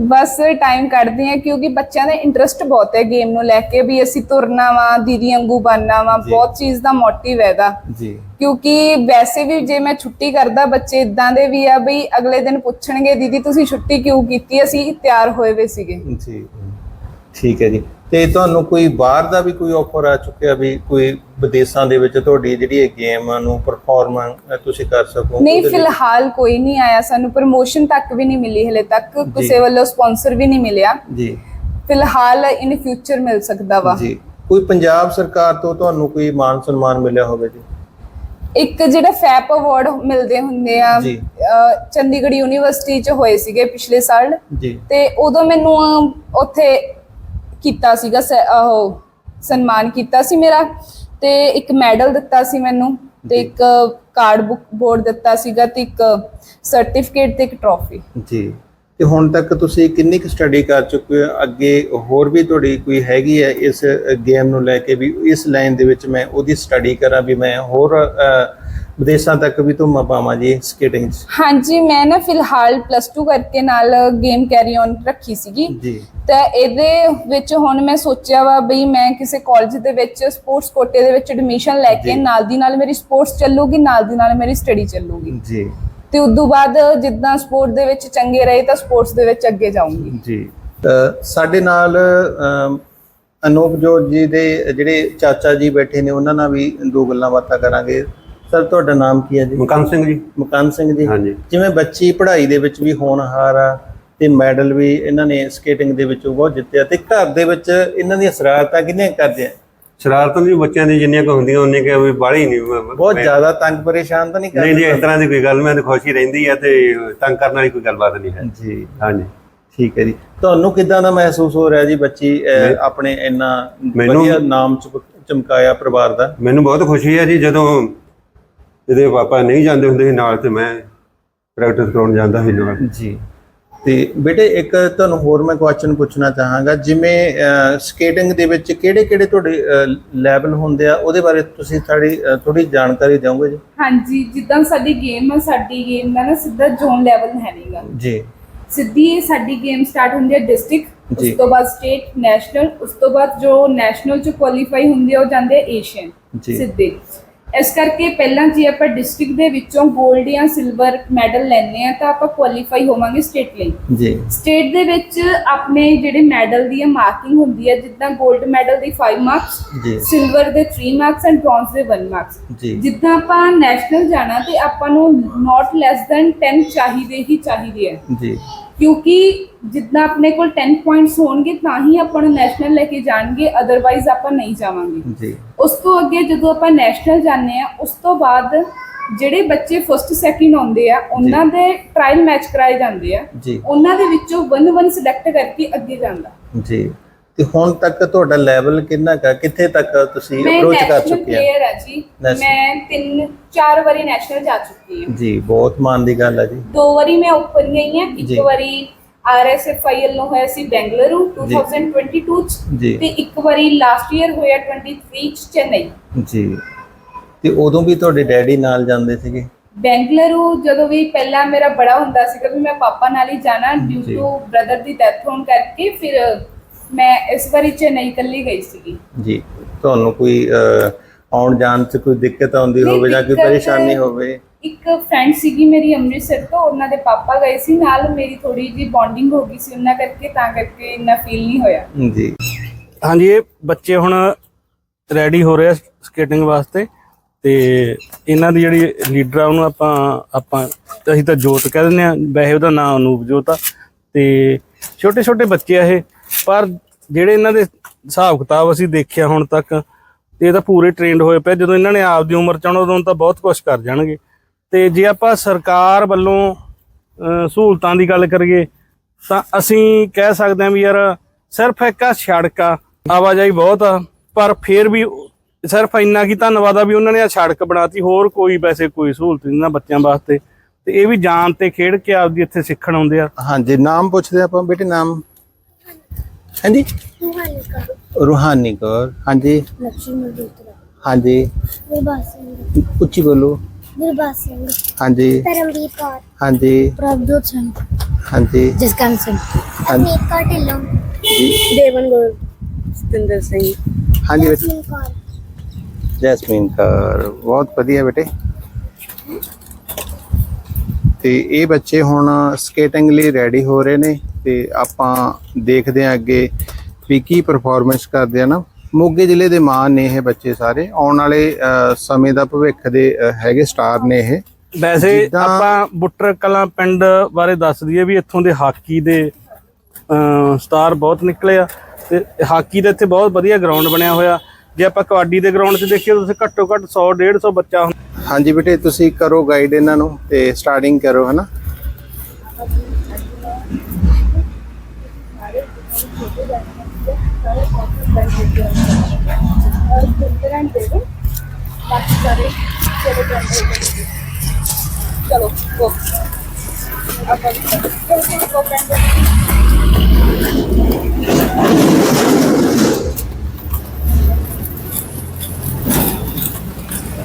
ਬਸ ਟਾਈਮ ਕੱਢਦੇ ਆ ਕਿਉਂਕਿ ਬੱਚਿਆਂ ਦਾ ਇੰਟਰਸਟ ਬਹੁਤ ਹੈ ਗੇਮ ਨੂੰ ਲੈ ਕੇ ਵੀ ਅਸੀਂ ਤੁਰਨਾ ਵਾ ਦੀਦੀ ਵਾਂਗੂ ਬਣਨਾ ਵਾ। ਬਹੁਤ ਚੀਜ਼ ਦਾ ਮੋਟਿਵ ਹੈਗਾ। ਜੀ। ਕਿਉਂਕਿ ਵੈਸੇ ਵੀ ਜੇ ਮੈਂ ਛੁੱਟੀ ਕਰਦਾ ਬੱਚੇ ਇਦਾਂ ਦੇ ਵੀ ਆ ਬਈ ਅਗਲੇ ਦਿਨ ਪੁੱਛਣਗੇ ਦੀਦੀ ਤੁਸੀਂ ਛੁੱਟੀ ਕਿਉਂ ਕੀਤੀ? ਅਸੀਂ ਤਿਆਰ ਹੋਏ ਵੇ ਸੀਗੇ। ਜੀ। ਠੀਕ ਹੈ ਜੀ। ਤੇ ਤੁਹਾਨੂੰ ਕੋਈ ਬਾਹਰ ਦਾ ਵੀ ਕੋਈ ਆਫਰ ਆ ਚੁੱਕਿਆ ਵੀ ਕੋਈ ਵਿਦੇਸ਼ਾਂ ਦੇ ਵਿੱਚ ਤੁਹਾਡੀ ਜਿਹੜੀ ਇਹ ਗੇਮ ਨੂੰ ਪਰਫਾਰਮ ਤੁਸੀਂ ਕਰ ਸਕੋ? ਨਹੀਂ ਫਿਲਹਾਲ ਕੋਈ ਨਹੀਂ ਆਇਆ ਸਾਨੂੰ ਪ੍ਰਮੋਸ਼ਨ ਤੱਕ ਵੀ ਨਹੀਂ ਮਿਲੀ ਹਲੇ ਤੱਕ। ਕਿਸੇ ਵੱਲੋਂ ਸਪਾਂਸਰ ਵੀ ਨਹੀਂ ਮਿਲਿਆ। ਜੀ। ਫਿਲਹਾਲ ਇਨ ਫਿਊਚਰ ਮਿਲ ਸਕਦਾ ਵਾ। ਜੀ। ਕੋਈ ਪੰਜਾਬ ਸਰਕਾਰ ਤੋਂ ਤੁਹਾਨੂੰ ਕੋਈ ਮਾਨ ਸਨਮਾਨ ਮਿਲਿਆ ਹੋਵੇ ਜੀ? ਇੱਕ ਜਿਹੜਾ ਫੈਪ ਅਵਾਰਡ ਮਿਲਦੇ ਹੁੰਦੇ ਆ ਚੰਡੀਗੜ੍ਹ ਯੂਨੀਵਰਸਿਟੀ ਚ ਹੋਏ ਸੀਗੇ ਪਿਛਲੇ ਸਾਲ। ਜੀ। ਤੇ ਉਦੋਂ ਮੈਨੂੰ ਉੱਥੇ ਕੀਤਾ ਸੀਗਾ ਸ- ਉਹ ਸਨਮਾਨ ਕੀਤਾ ਸੀ ਮੇਰਾ ਤੇ ਇੱਕ ਮੈਡਲ ਦਿੱਤਾ ਸੀ ਮੈਨੂੰ ਤੇ। ਇੱਕ ਕਾਰਡ ਬੁੱਕ ਬੋਰਡ ਦਿੱਤਾ ਸੀਗਾ ਤੇ ਇੱਕ ਸਰਟੀਫਿਕੇਟ ਤੇ ਇੱਕ ਟਰੋਫੀ। ਜੀ। ਤੇ ਹੁਣ ਤੱਕ ਤੁਸੀਂ ਕਿੰਨੀ ਕੁ ਸਟੱਡੀ ਕਰ ਚੁੱਕੇ ਹੋ? ਅੱਗੇ ਹੋਰ ਵੀ ਤੁਹਾਡੀ ਕੋਈ ਹੈਗੀ ਹੈ ਇਸ ਗੇਮ ਨੂੰ ਲੈ ਕੇ ਵੀ ਇਸ ਲਾਈਨ ਦੇ ਵਿੱਚ ਮੈਂ ਉਹਦੀ ਸਟੱਡੀ ਕਰਾਂ ਵੀ ਮੈਂ ਹੋਰ ਅ, ਵਿਦੇਸ਼ਾਂ ਤੱਕ ਵੀ ਧੁੰਮ ਪਾਵਾਂ ਜੀ ਸਕੇਟਿੰਗ 'ਚ? ਹਾਂਜੀ ਮੈਂ ਨਾ ਫਿਲਹਾਲ ਪਲੱਸ 2 ਕਰਕੇ ਨਾਲ ਗੇਮ ਕੈਰੀ ਔਨ ਰੱਖੀ ਸੀਗੀ। ਜੀ। ਤਾਂ ਇਹਦੇ ਵਿੱਚ ਹੁਣ ਮੈਂ ਸੋਚਿਆ ਵਾ ਬਈ ਮੈਂ ਕਿਸੇ ਕਾਲਜ ਦੇ ਵਿੱਚ ਸਪੋਰਟਸ ਕੋਟੇ ਦੇ ਵਿੱਚ ਐਡਮਿਸ਼ਨ ਲੈ ਕੇ ਜੀ। ਨਾਲ ਦੀ ਨਾਲ ਮੇਰੀ ਸਪੋਰਟਸ ਚੱਲੂਗੀ ਨਾਲ ਦੀ ਨਾਲ ਮੇਰੀ ਸਟੱਡੀ ਚੱਲੂਗੀ। ਜੀ। ਤੇ ਉਦੋਂ ਬਾਅਦ ਜਿੱਦਾਂ ਸਪੋਰਟ ਦੇ ਵਿੱਚ ਚੰਗੇ ਰਹੇ ਤਾਂ ਸਪੋਰਟਸ ਦੇ ਵਿੱਚ ਅੱਗੇ ਜਾਊਂਗੀ। ਜੀ। ਤਾਂ ਸਾਡੇ ਨਾਲ ਅਨੂਪ ਜੋਤ ਜੀ ਦੇ ਜਿਹੜੇ ਚਾਚਾ ਜੀ ਬੈਠੇ ਨੇ ਉਹਨਾਂ ਨਾਲ ਵੀ ਦੋ ਗੱਲਾਂ ਬਾਤਾਂ ਕਰਾਂਗੇ। ਸਰ ਤੁਹਾਡਾ ਨਾਮ ਕੀ ਹੈ ਜੀ? ਮੁਕੰਦ ਸਿੰਘ ਜੀ। ਮੁਕੰਦ ਸਿੰਘ ਜੀ। ਹਾਂਜੀ। ਜਿਵੇਂ ਬੱਚੀ ਪੜ੍ਹਾਈ ਦੇ ਵਿੱਚ ਵੀ ਹੋਣਹਾਰ ਆ ਤੇ ਮੈਡਲ ਵੀ ਇਹਨਾਂ ਨੇ ਸਕੇਟਿੰਗ ਦੇ ਵਿੱਚੋਂ ਬਹੁਤ ਜਿੱਤਿਆ ਤੇ ਘਰ ਦੇ ਵਿੱਚ ਇਹਨਾਂ ਦੀਆਂ ਸ਼ਰਾਰਤਾਂ ਕਿੰਨੀਆਂ ਕਰਦੇ ਆ? ਸ਼ਰਾਰਤਾਂ ਵੀ ਬੱਚਿਆਂ ਦੀ ਜਿੰਨੀਆਂ ਕੁ ਹੁੰਦੀਆਂ ਉਹਨੇ ਕਿ ਵੀ ਬਾਹਲੀ ਨਹੀਂ। ਮ- ਬਹੁਤ ਜ਼ਿਆਦਾ ਤੰਗ ਪਰੇਸ਼ਾਨ ਤਾਂ ਨਹੀਂ ਨਹੀਂ ਜੀ ਇਸ ਕਰਦੇ ਤਰ੍ਹਾਂ ਦੀ ਕੋਈ ਗੱਲ ਮੈਂ ਤਾਂ ਖੁਸ਼ੀ ਰਹਿੰਦੀ ਹੈ ਤੇ ਤੰਗ ਕਰਨ ਵਾਲੀ ਕੋਈ ਗੱਲਬਾਤ ਨਹੀਂ ਹੈ। ਜੀ। ਹਾਂਜੀ। ਠੀਕ ਹੈ ਜੀ। ਤੁਹਾਨੂੰ ਕਿਦਾਂ ਦਾ ਮਹਿਸੂਸ ਹੋ ਰਿਹਾ ਜੀ ਬੱਚੀ ਅਹ, ਮੈਂ- ਆਪਣੇ ਇੰਨਾ ਮੈਨੂੰ- ਵਧੀਆ ਨਾਮ ਚਮਕ- ਚਮਕਾਇਆ ਪਰਿਵਾਰ ਦਾ? ਮੈਨੂੰ ਬਹੁਤ ਖੁਸ਼ੀ ਹੈ ਜੀ ਜਦੋਂ ਇਹਦੇ ਪਾਪਾ ਨਹੀਂ ਜਾਂਦੇ ਹੁੰਦੇ ਸੀ ਨਾਲ ਤੇ ਮੈਂ ਪ੍ਰੈਕਟਿਸ ਕਰਾਉਣ ਜਾਂਦਾ ਸੀ ਨਾਲ। ਜੀ। ਤੇ ਬੇਟੇ ਇੱਕ ਤੁਹਾਨੂੰ ਹੋਰ ਮੈਂ ਕੁਐਸਚਨ ਪੁੱਛਣਾ ਚਾਹਾਂਗਾ ਜਿਵੇਂ ਸਕੇਟਿੰਗ ਦੇ ਵਿੱਚ ਕਿਹੜੇ-ਕਿਹੜੇ ਤੁਹਾਡੇ ਲੈਵਲ ਹੁੰਦੇ ਆ? ਉਹਦੇ ਬਾਰੇ ਤੁਸੀਂ ਥੋੜੀ ਥੋੜੀ ਜਾਣਕਾਰੀ ਦਿਓਗੇ ਜੀ? ਹਾਂਜੀ ਜਿੱਦਾਂ ਸਾਡੀ ਗੇਮ ਆ ਸਾਡੀ ਗੇਮ ਦਾ ਨਾ ਸਿੱਧਾ ਜ਼ੋਨ ਲੈਵਲ ਹੈ ਨਹੀਂਗਾ ਜੀ। ਸਿੱਧੀ ਸਾਡੀ ਗੇਮ ਸਟਾਰਟ ਹੁੰਦੀ ਹੈ ਡਿਸਟ੍ਰਿਕਟ। ਉਸ ਤੋਂ ਬਾਅਦ ਸਟੇਟ ਨੈਸ਼ਨਲ ਉਸ ਤੋਂ ਬਾਅਦ ਜੋ ਨੈਸ਼ਨਲ ਚ ਕੁਆਲੀਫਾਈ ਹੁੰਦੇ ਆ ਉਹ ਜਾਂਦੇ ਏਸ਼ੀਅਨ ਜੀ। ਸਿੱਧੇ। ਇਸ ਕਰਕੇ ਪਹਿਲਾਂ ਜੇ ਆਪਾਂ ਡਿਸਟ੍ਰਿਕਟ ਦੇ ਵਿੱਚੋਂ 골ਡ ਜਾਂ ਸਿਲਵਰ ਮੈਡਲ ਲੈਣੇ ਆ ਤਾਂ ਆਪਾਂ ਕੁਆਲੀਫਾਈ ਹੋਵਾਂਗੇ ਸਟੇਟ ਲਈ। ਜੀ। ਸਟੇਟ ਦੇ ਵਿੱਚ ਆਪਣੇ ਜਿਹੜੇ ਮੈਡਲ ਦੀ ਮਾਰਕਿੰਗ ਹੁੰਦੀ ਹੈ ਜਿੱਦਾਂ 골ਡ ਮੈਡਲ ਦੀ 5 ਮਾਰਕਸ ਜੀ। ਸਿਲਵਰ ਦੇ 3 ਮਾਰਕਸ ਐਂਡ ਬ੍ਰੌਂਜ਼ ਦੇ 1 ਮਾਰਕਸ ਜੀ। ਜਿੱਦਾਂ ਆਪਾਂ ਨੈਸ਼ਨਲ ਜਾਣਾ ਤੇ ਆਪਾਂ ਨੂੰ ਨਾਟ ਲੈਸ ਦੈਨ 10 ਚਾਹੀਦੇ ਹੀ ਚਾਹੀਦੇ ਆ। ਜੀ। ਕਿਉਂਕਿ ਜਿੱਦਾਂ ਆਪਣੇ ਕੋਲ 10 ਪੁਆਇੰਟਸ ਹੋਣਗੇ ਤਾਂ ਹੀ ਆਪਾਂ ਨੂੰ ਨੈਸ਼ਨਲ ਲੈ ਕੇ ਜਾਣਗੇ ਅਦਰਵਾਈਜ਼ ਆਪਾਂ ਨਹੀਂ ਜਾਵਾਂਗੇ। ਜੀ। ਉਸ ਤੋਂ ਅੱਗੇ ਜਦੋਂ ਆਪਾਂ ਨੈਸ਼ਨਲ ਜਾਂਦੇ ਆ ਉਸ ਤੋਂ ਬਾਅਦ ਜਿਹੜੇ ਬੱਚੇ ਫਸਟ ਸੈਕਿੰਡ ਆਉਂਦੇ ਆ ਉਹਨਾਂ ਦੇ ਟ੍ਰਾਇਲ ਮੈਚ ਕਰਾਏ ਜਾਂਦੇ ਆ। ਉਹਨਾਂ ਦੇ ਵਿੱਚੋਂ ਵਨ ਵਨ ਸਿਲੈਕਟ ਕਰਕੇ ਅੱਗੇ ਜਾਂਦਾ। ਜੀ। ਤੇ ਹੁਣ ਤੱਕ ਤੁਹਾਡਾ ਲੈਵਲ ਕਿੰਨਾ ਕਾ ਕਿੱਥੇ ਤੱਕ ਤੁਸੀਂ ਅਪਰੋਚ ਕਰ ਚੁੱਕੇ ਆ ਪਲੇਅਰ ਆ ਜੀ National- ਮੈਂ ਤਿੰਨ ਚਾਰ ਵਾਰੀ ਨੈਸ਼ਨਲ ਜਾ ਚੁੱਕੀ ਹਾਂ ਜੀ ਬਹੁਤ ਮਾਣ ਦੀ ਗੱਲ ਹੈ ਜੀ ਦੋ ਵਾਰੀ ਮੈਂ ਓਪਨ ਗਈ ਹਾਂ ਜੀ। ਇੱਕ ਵਾਰੀ ਆਰਐਸਐਫਆਈਐਲ ਨੂੰ ਹੋਇਆ ਸੀ ਬੈਂਗਲੁਰੂ ਜੀ। 2022 ਚ। ਤੇ ਇੱਕ ਵਾਰੀ ਲਾਸਟ ਈਅਰ ਹੋਇਆ 23 ਚ ਚੇਨਈ ਜੀ ਤੇ ਉਦੋਂ ਵੀ ਤੁਹਾਡੇ ਡੈਡੀ ਨਾਲ ਜਾਂਦੇ ਸੀਗੇ ਬੈਂਗਲੁਰੂ ਜਦੋਂ ਵੀ ਪਹਿਲਾਂ ਮੇਰਾ ਬੜਾ ਹੁੰਦਾ ਸੀਗਾ ਵੀ ਮੈਂ ਪਾਪਾ ਨਾਲ ਹੀ ਜਾਣਾ ਡਿਊ ਜੀ। ਟੂ ਬ੍ਰਦਰ ਦੀ ਡੈਥ ਹੋਣ ਕਰਕੇ ਫਿਰ ਮੈਂ ਇਸ ਵਾਰੀ ਚੇਨਈ ਇਕੱਲੀ ਗਈ ਸੀਗੀ। ਜੀ ਤੁਹਾਨੂੰ ਕੋਈ ਅਹ, ਆਉਣ ਜਾਣ 'ਚ ਕੋਈ ਦਿੱਕਤ ਆਉਂਦੀ ਨਹੀਂ, ਹੋਵੇ ਜਾਂ ਕੋਈ ਦਿੱਕਤ- ਪਰੇਸ਼ਾਨੀ ਹੋਵੇ? ਇੱਕ ਫਰੈਂਡ ਸੀਗੀ ਮੇਰੀ ਅੰਮ੍ਰਿਤਸਰ ਤੋਂ ਉਹਨਾਂ ਦੇ ਪਾਪਾ ਗਏ ਸੀ ਨਾਲ ਮੇਰੀ ਥੋੜੀ ਜੀ ਬੌਂਡਿੰਗ ਹੋ ਗਈ ਸੀ ਉਹਨਾਂ ਕਰਕੇ ਤਾਂ ਕਰਕੇ ਇੰਨਾ ਫੀਲ ਨਹੀਂ ਹੋਇਆ। ਜੀ। ਹਾਂਜੀ ਇਹ ਬੱਚੇ ਹੁਣ ਰੈਡੀ ਹੋ ਰਹੇ ਆ ਸਕੇਟਿੰਗ ਵਾਸਤੇ ਤੇ ਇਹਨਾਂ ਦੀ ਜਿਹੜੀ ਲੀਡਰ ਆ ਉਹਨੂੰ ਆਪਾਂ ਆਪਾਂ ਅਸੀਂ ਤਾਂ ਜੋਤ ਕਹਿ ਦਿੰਦੇ ਆ ਵੈਸੇ ਉਹਦਾ ਨਾਮ ਅਨੂਪ ਜੋਤ ਆ ਤੇ ਛੋਟੇ ਛੋਟੇ ਬੱਚੇ ਆ ਇਹ। ਪਰ ਜਿਹੜੇ ਇਹਨਾਂ ਦੇ ਹਿਸਾਬ ਕਿਤਾਬ ਅਸੀਂ ਦੇਖਿਆ ਹੁਣ ਤੱਕ ਇਹ ਤਾਂ ਪੂਰੇ ਟ੍ਰੇਨਡ ਹੋਏ ਪਏ ਜਦੋਂ ਇਹਨਾਂ ਨੇ ਆਪਦੀ ਉਮਰ ਚ ਆਉਣਾ ਉਦੋਂ ਤਾਂ ਬਹੁਤ ਕੁਝ ਕਰ ਜਾਣਗੇ। ਤੇ ਜੇ ਆਪਾਂ ਸਰਕਾਰ ਵੱਲੋਂ ਸਹੂਲਤਾਂ ਦੀ ਗੱਲ ਕਰੀਏ, ਤਾਂ ਅਸੀਂ ਕਹਿ ਸਕਦੇ ਹਾਂ ਵੀ ਯਾਰ ਸਿਰਫ ਇੱਕ ਆ ਸੜਕ ਆ, ਆਵਾਜਾਈ ਬਹੁਤ ਆ, ਪਰ ਫਿਰ ਵੀ ਸਿਰਫ ਇੰਨਾ ਕੀ ਧੰਨਵਾਦ ਆ ਵੀ ਉਹਨਾਂ ਨੇ ਆ ਸੜਕ ਬਣਾਤੀ, ਹੋਰ ਕੋਈ ਵੈਸੇ ਕੋਈ ਸਹੂਲਤ ਨਹੀਂ ਨਾ ਬੱਚਿਆਂ ਵਾਸਤੇ। ਤੇ ਇਹ ਵੀ ਜਾਣ ਤੇ ਖੇਡ ਕੇ ਆਪਦੀ ਇੱਥੇ ਸਿੱਖਣ ਆਉਂਦੇ ਆ। ਹਾਂਜੀ, ਨਾਮ ਪੁੱਛਦੇ ਆਪਾਂ, ਬੇਟੇ ਨਾਮ। ਹਾਂਜੀ? ਰੂਹਾਨੀ ਕੌਰ। ਹਾਂਜੀ। ਲక్ష్ਮੀ ਹਾਂਜੀ। ਸਿੰਘ। ਉੱਚੀ ਬੋਲੋ। ਸਿੰਘ। ਹਾਂਜੀ। ਧਰਮਵੀਰ ਕੌਰ। ਹਾਂਜੀ। ਪ੍ਰਭਜੋਤ ਸਿੰਘ। ਹਾਂਜੀ। ਜਸਕਰਨ ਸਿੰਘ। ਹਾਂਜੀ। ਅਮੀਤ ਕੌਰ ਢਿੱਲੋਂ। ਜੀ। ਦੇਵਨ ਗੋਲ ਸਤਿੰਦਰ ਸਿੰਘ। ਹਾਂਜੀ ਬੇਟੇ। ਜਸਮੀਨ ਕੌਰ। ਜੈਸਮੀਨ ਕੌਰ ਬਹੁਤ ਵਧੀਆ ਬੇਟੇ। ਤੇ ਇਹ ਬੱਚੇ ਹੁਣ ਸਕੇਟਿੰਗ ਲਈ ਰੈਡੀ ਹੋ ਰਹੇ ਨੇ। ਤੇ ਆਪਾਂ ਦੇਖਦੇ ਹਾਂ ਅੱਗੇ ਵੀ ਕੀ ਪਰਫਾਰਮੈਂਸ ਕਰਦੇ ਆ ਨਾ। ਮੋਗੇ ਜ਼ਿਲ੍ਹੇ ਦੇ ਮਾਨ ਨੇ ਇਹ ਬੱਚੇ ਸਾਰੇ। ਆਉਣ ਵਾਲੇ ਸਮੇਂ ਦਾ ਭਵਿੱਖ ਦੇ ਹੈਗੇ ਸਟਾਰ ਨੇ ਇਹ। ਵੈਸੇ ਆਪਾਂ ਬੁੱਟਰ ਕਲਾਂ ਪਿੰਡ ਬਾਰੇ ਦੱਸ ਦਈਏ ਵੀ ਇੱਥੋਂ ਦੇ ਹਾਕੀ ਦੇ ਸਟਾਰ ਬਹੁਤ ਨਿਕਲੇ ਆ ਤੇ ਹਾਕੀ ਦਾ ਇੱਥੇ ਬਹੁਤ ਵਧੀਆ ਗਰਾਊਂਡ ਬਣਿਆ ਹੋਇਆ। ਜੇ ਆਪਾਂ ਕਬੱਡੀ ਦੇ ਗਰਾਊਂਡ 'ਚ ਦੇਖੀਏ ਤਾਂ ਉੱਥੇ ਘੱਟੋ ਘੱਟ 100 150 ਬੱਚਾ ਹਾਂਜੀ ਬੇਟੇ ਤੁਸੀਂ ਕਰੋ ਗਾਈਡ ਇਹਨਾਂ ਨੂੰ ਤੇ ਸਟਾਰਟਿੰਗ ਕਰੋ ਹਨਾ? ਚਲੋ ਗੋ ਆਪਾਂ ਚਲੋ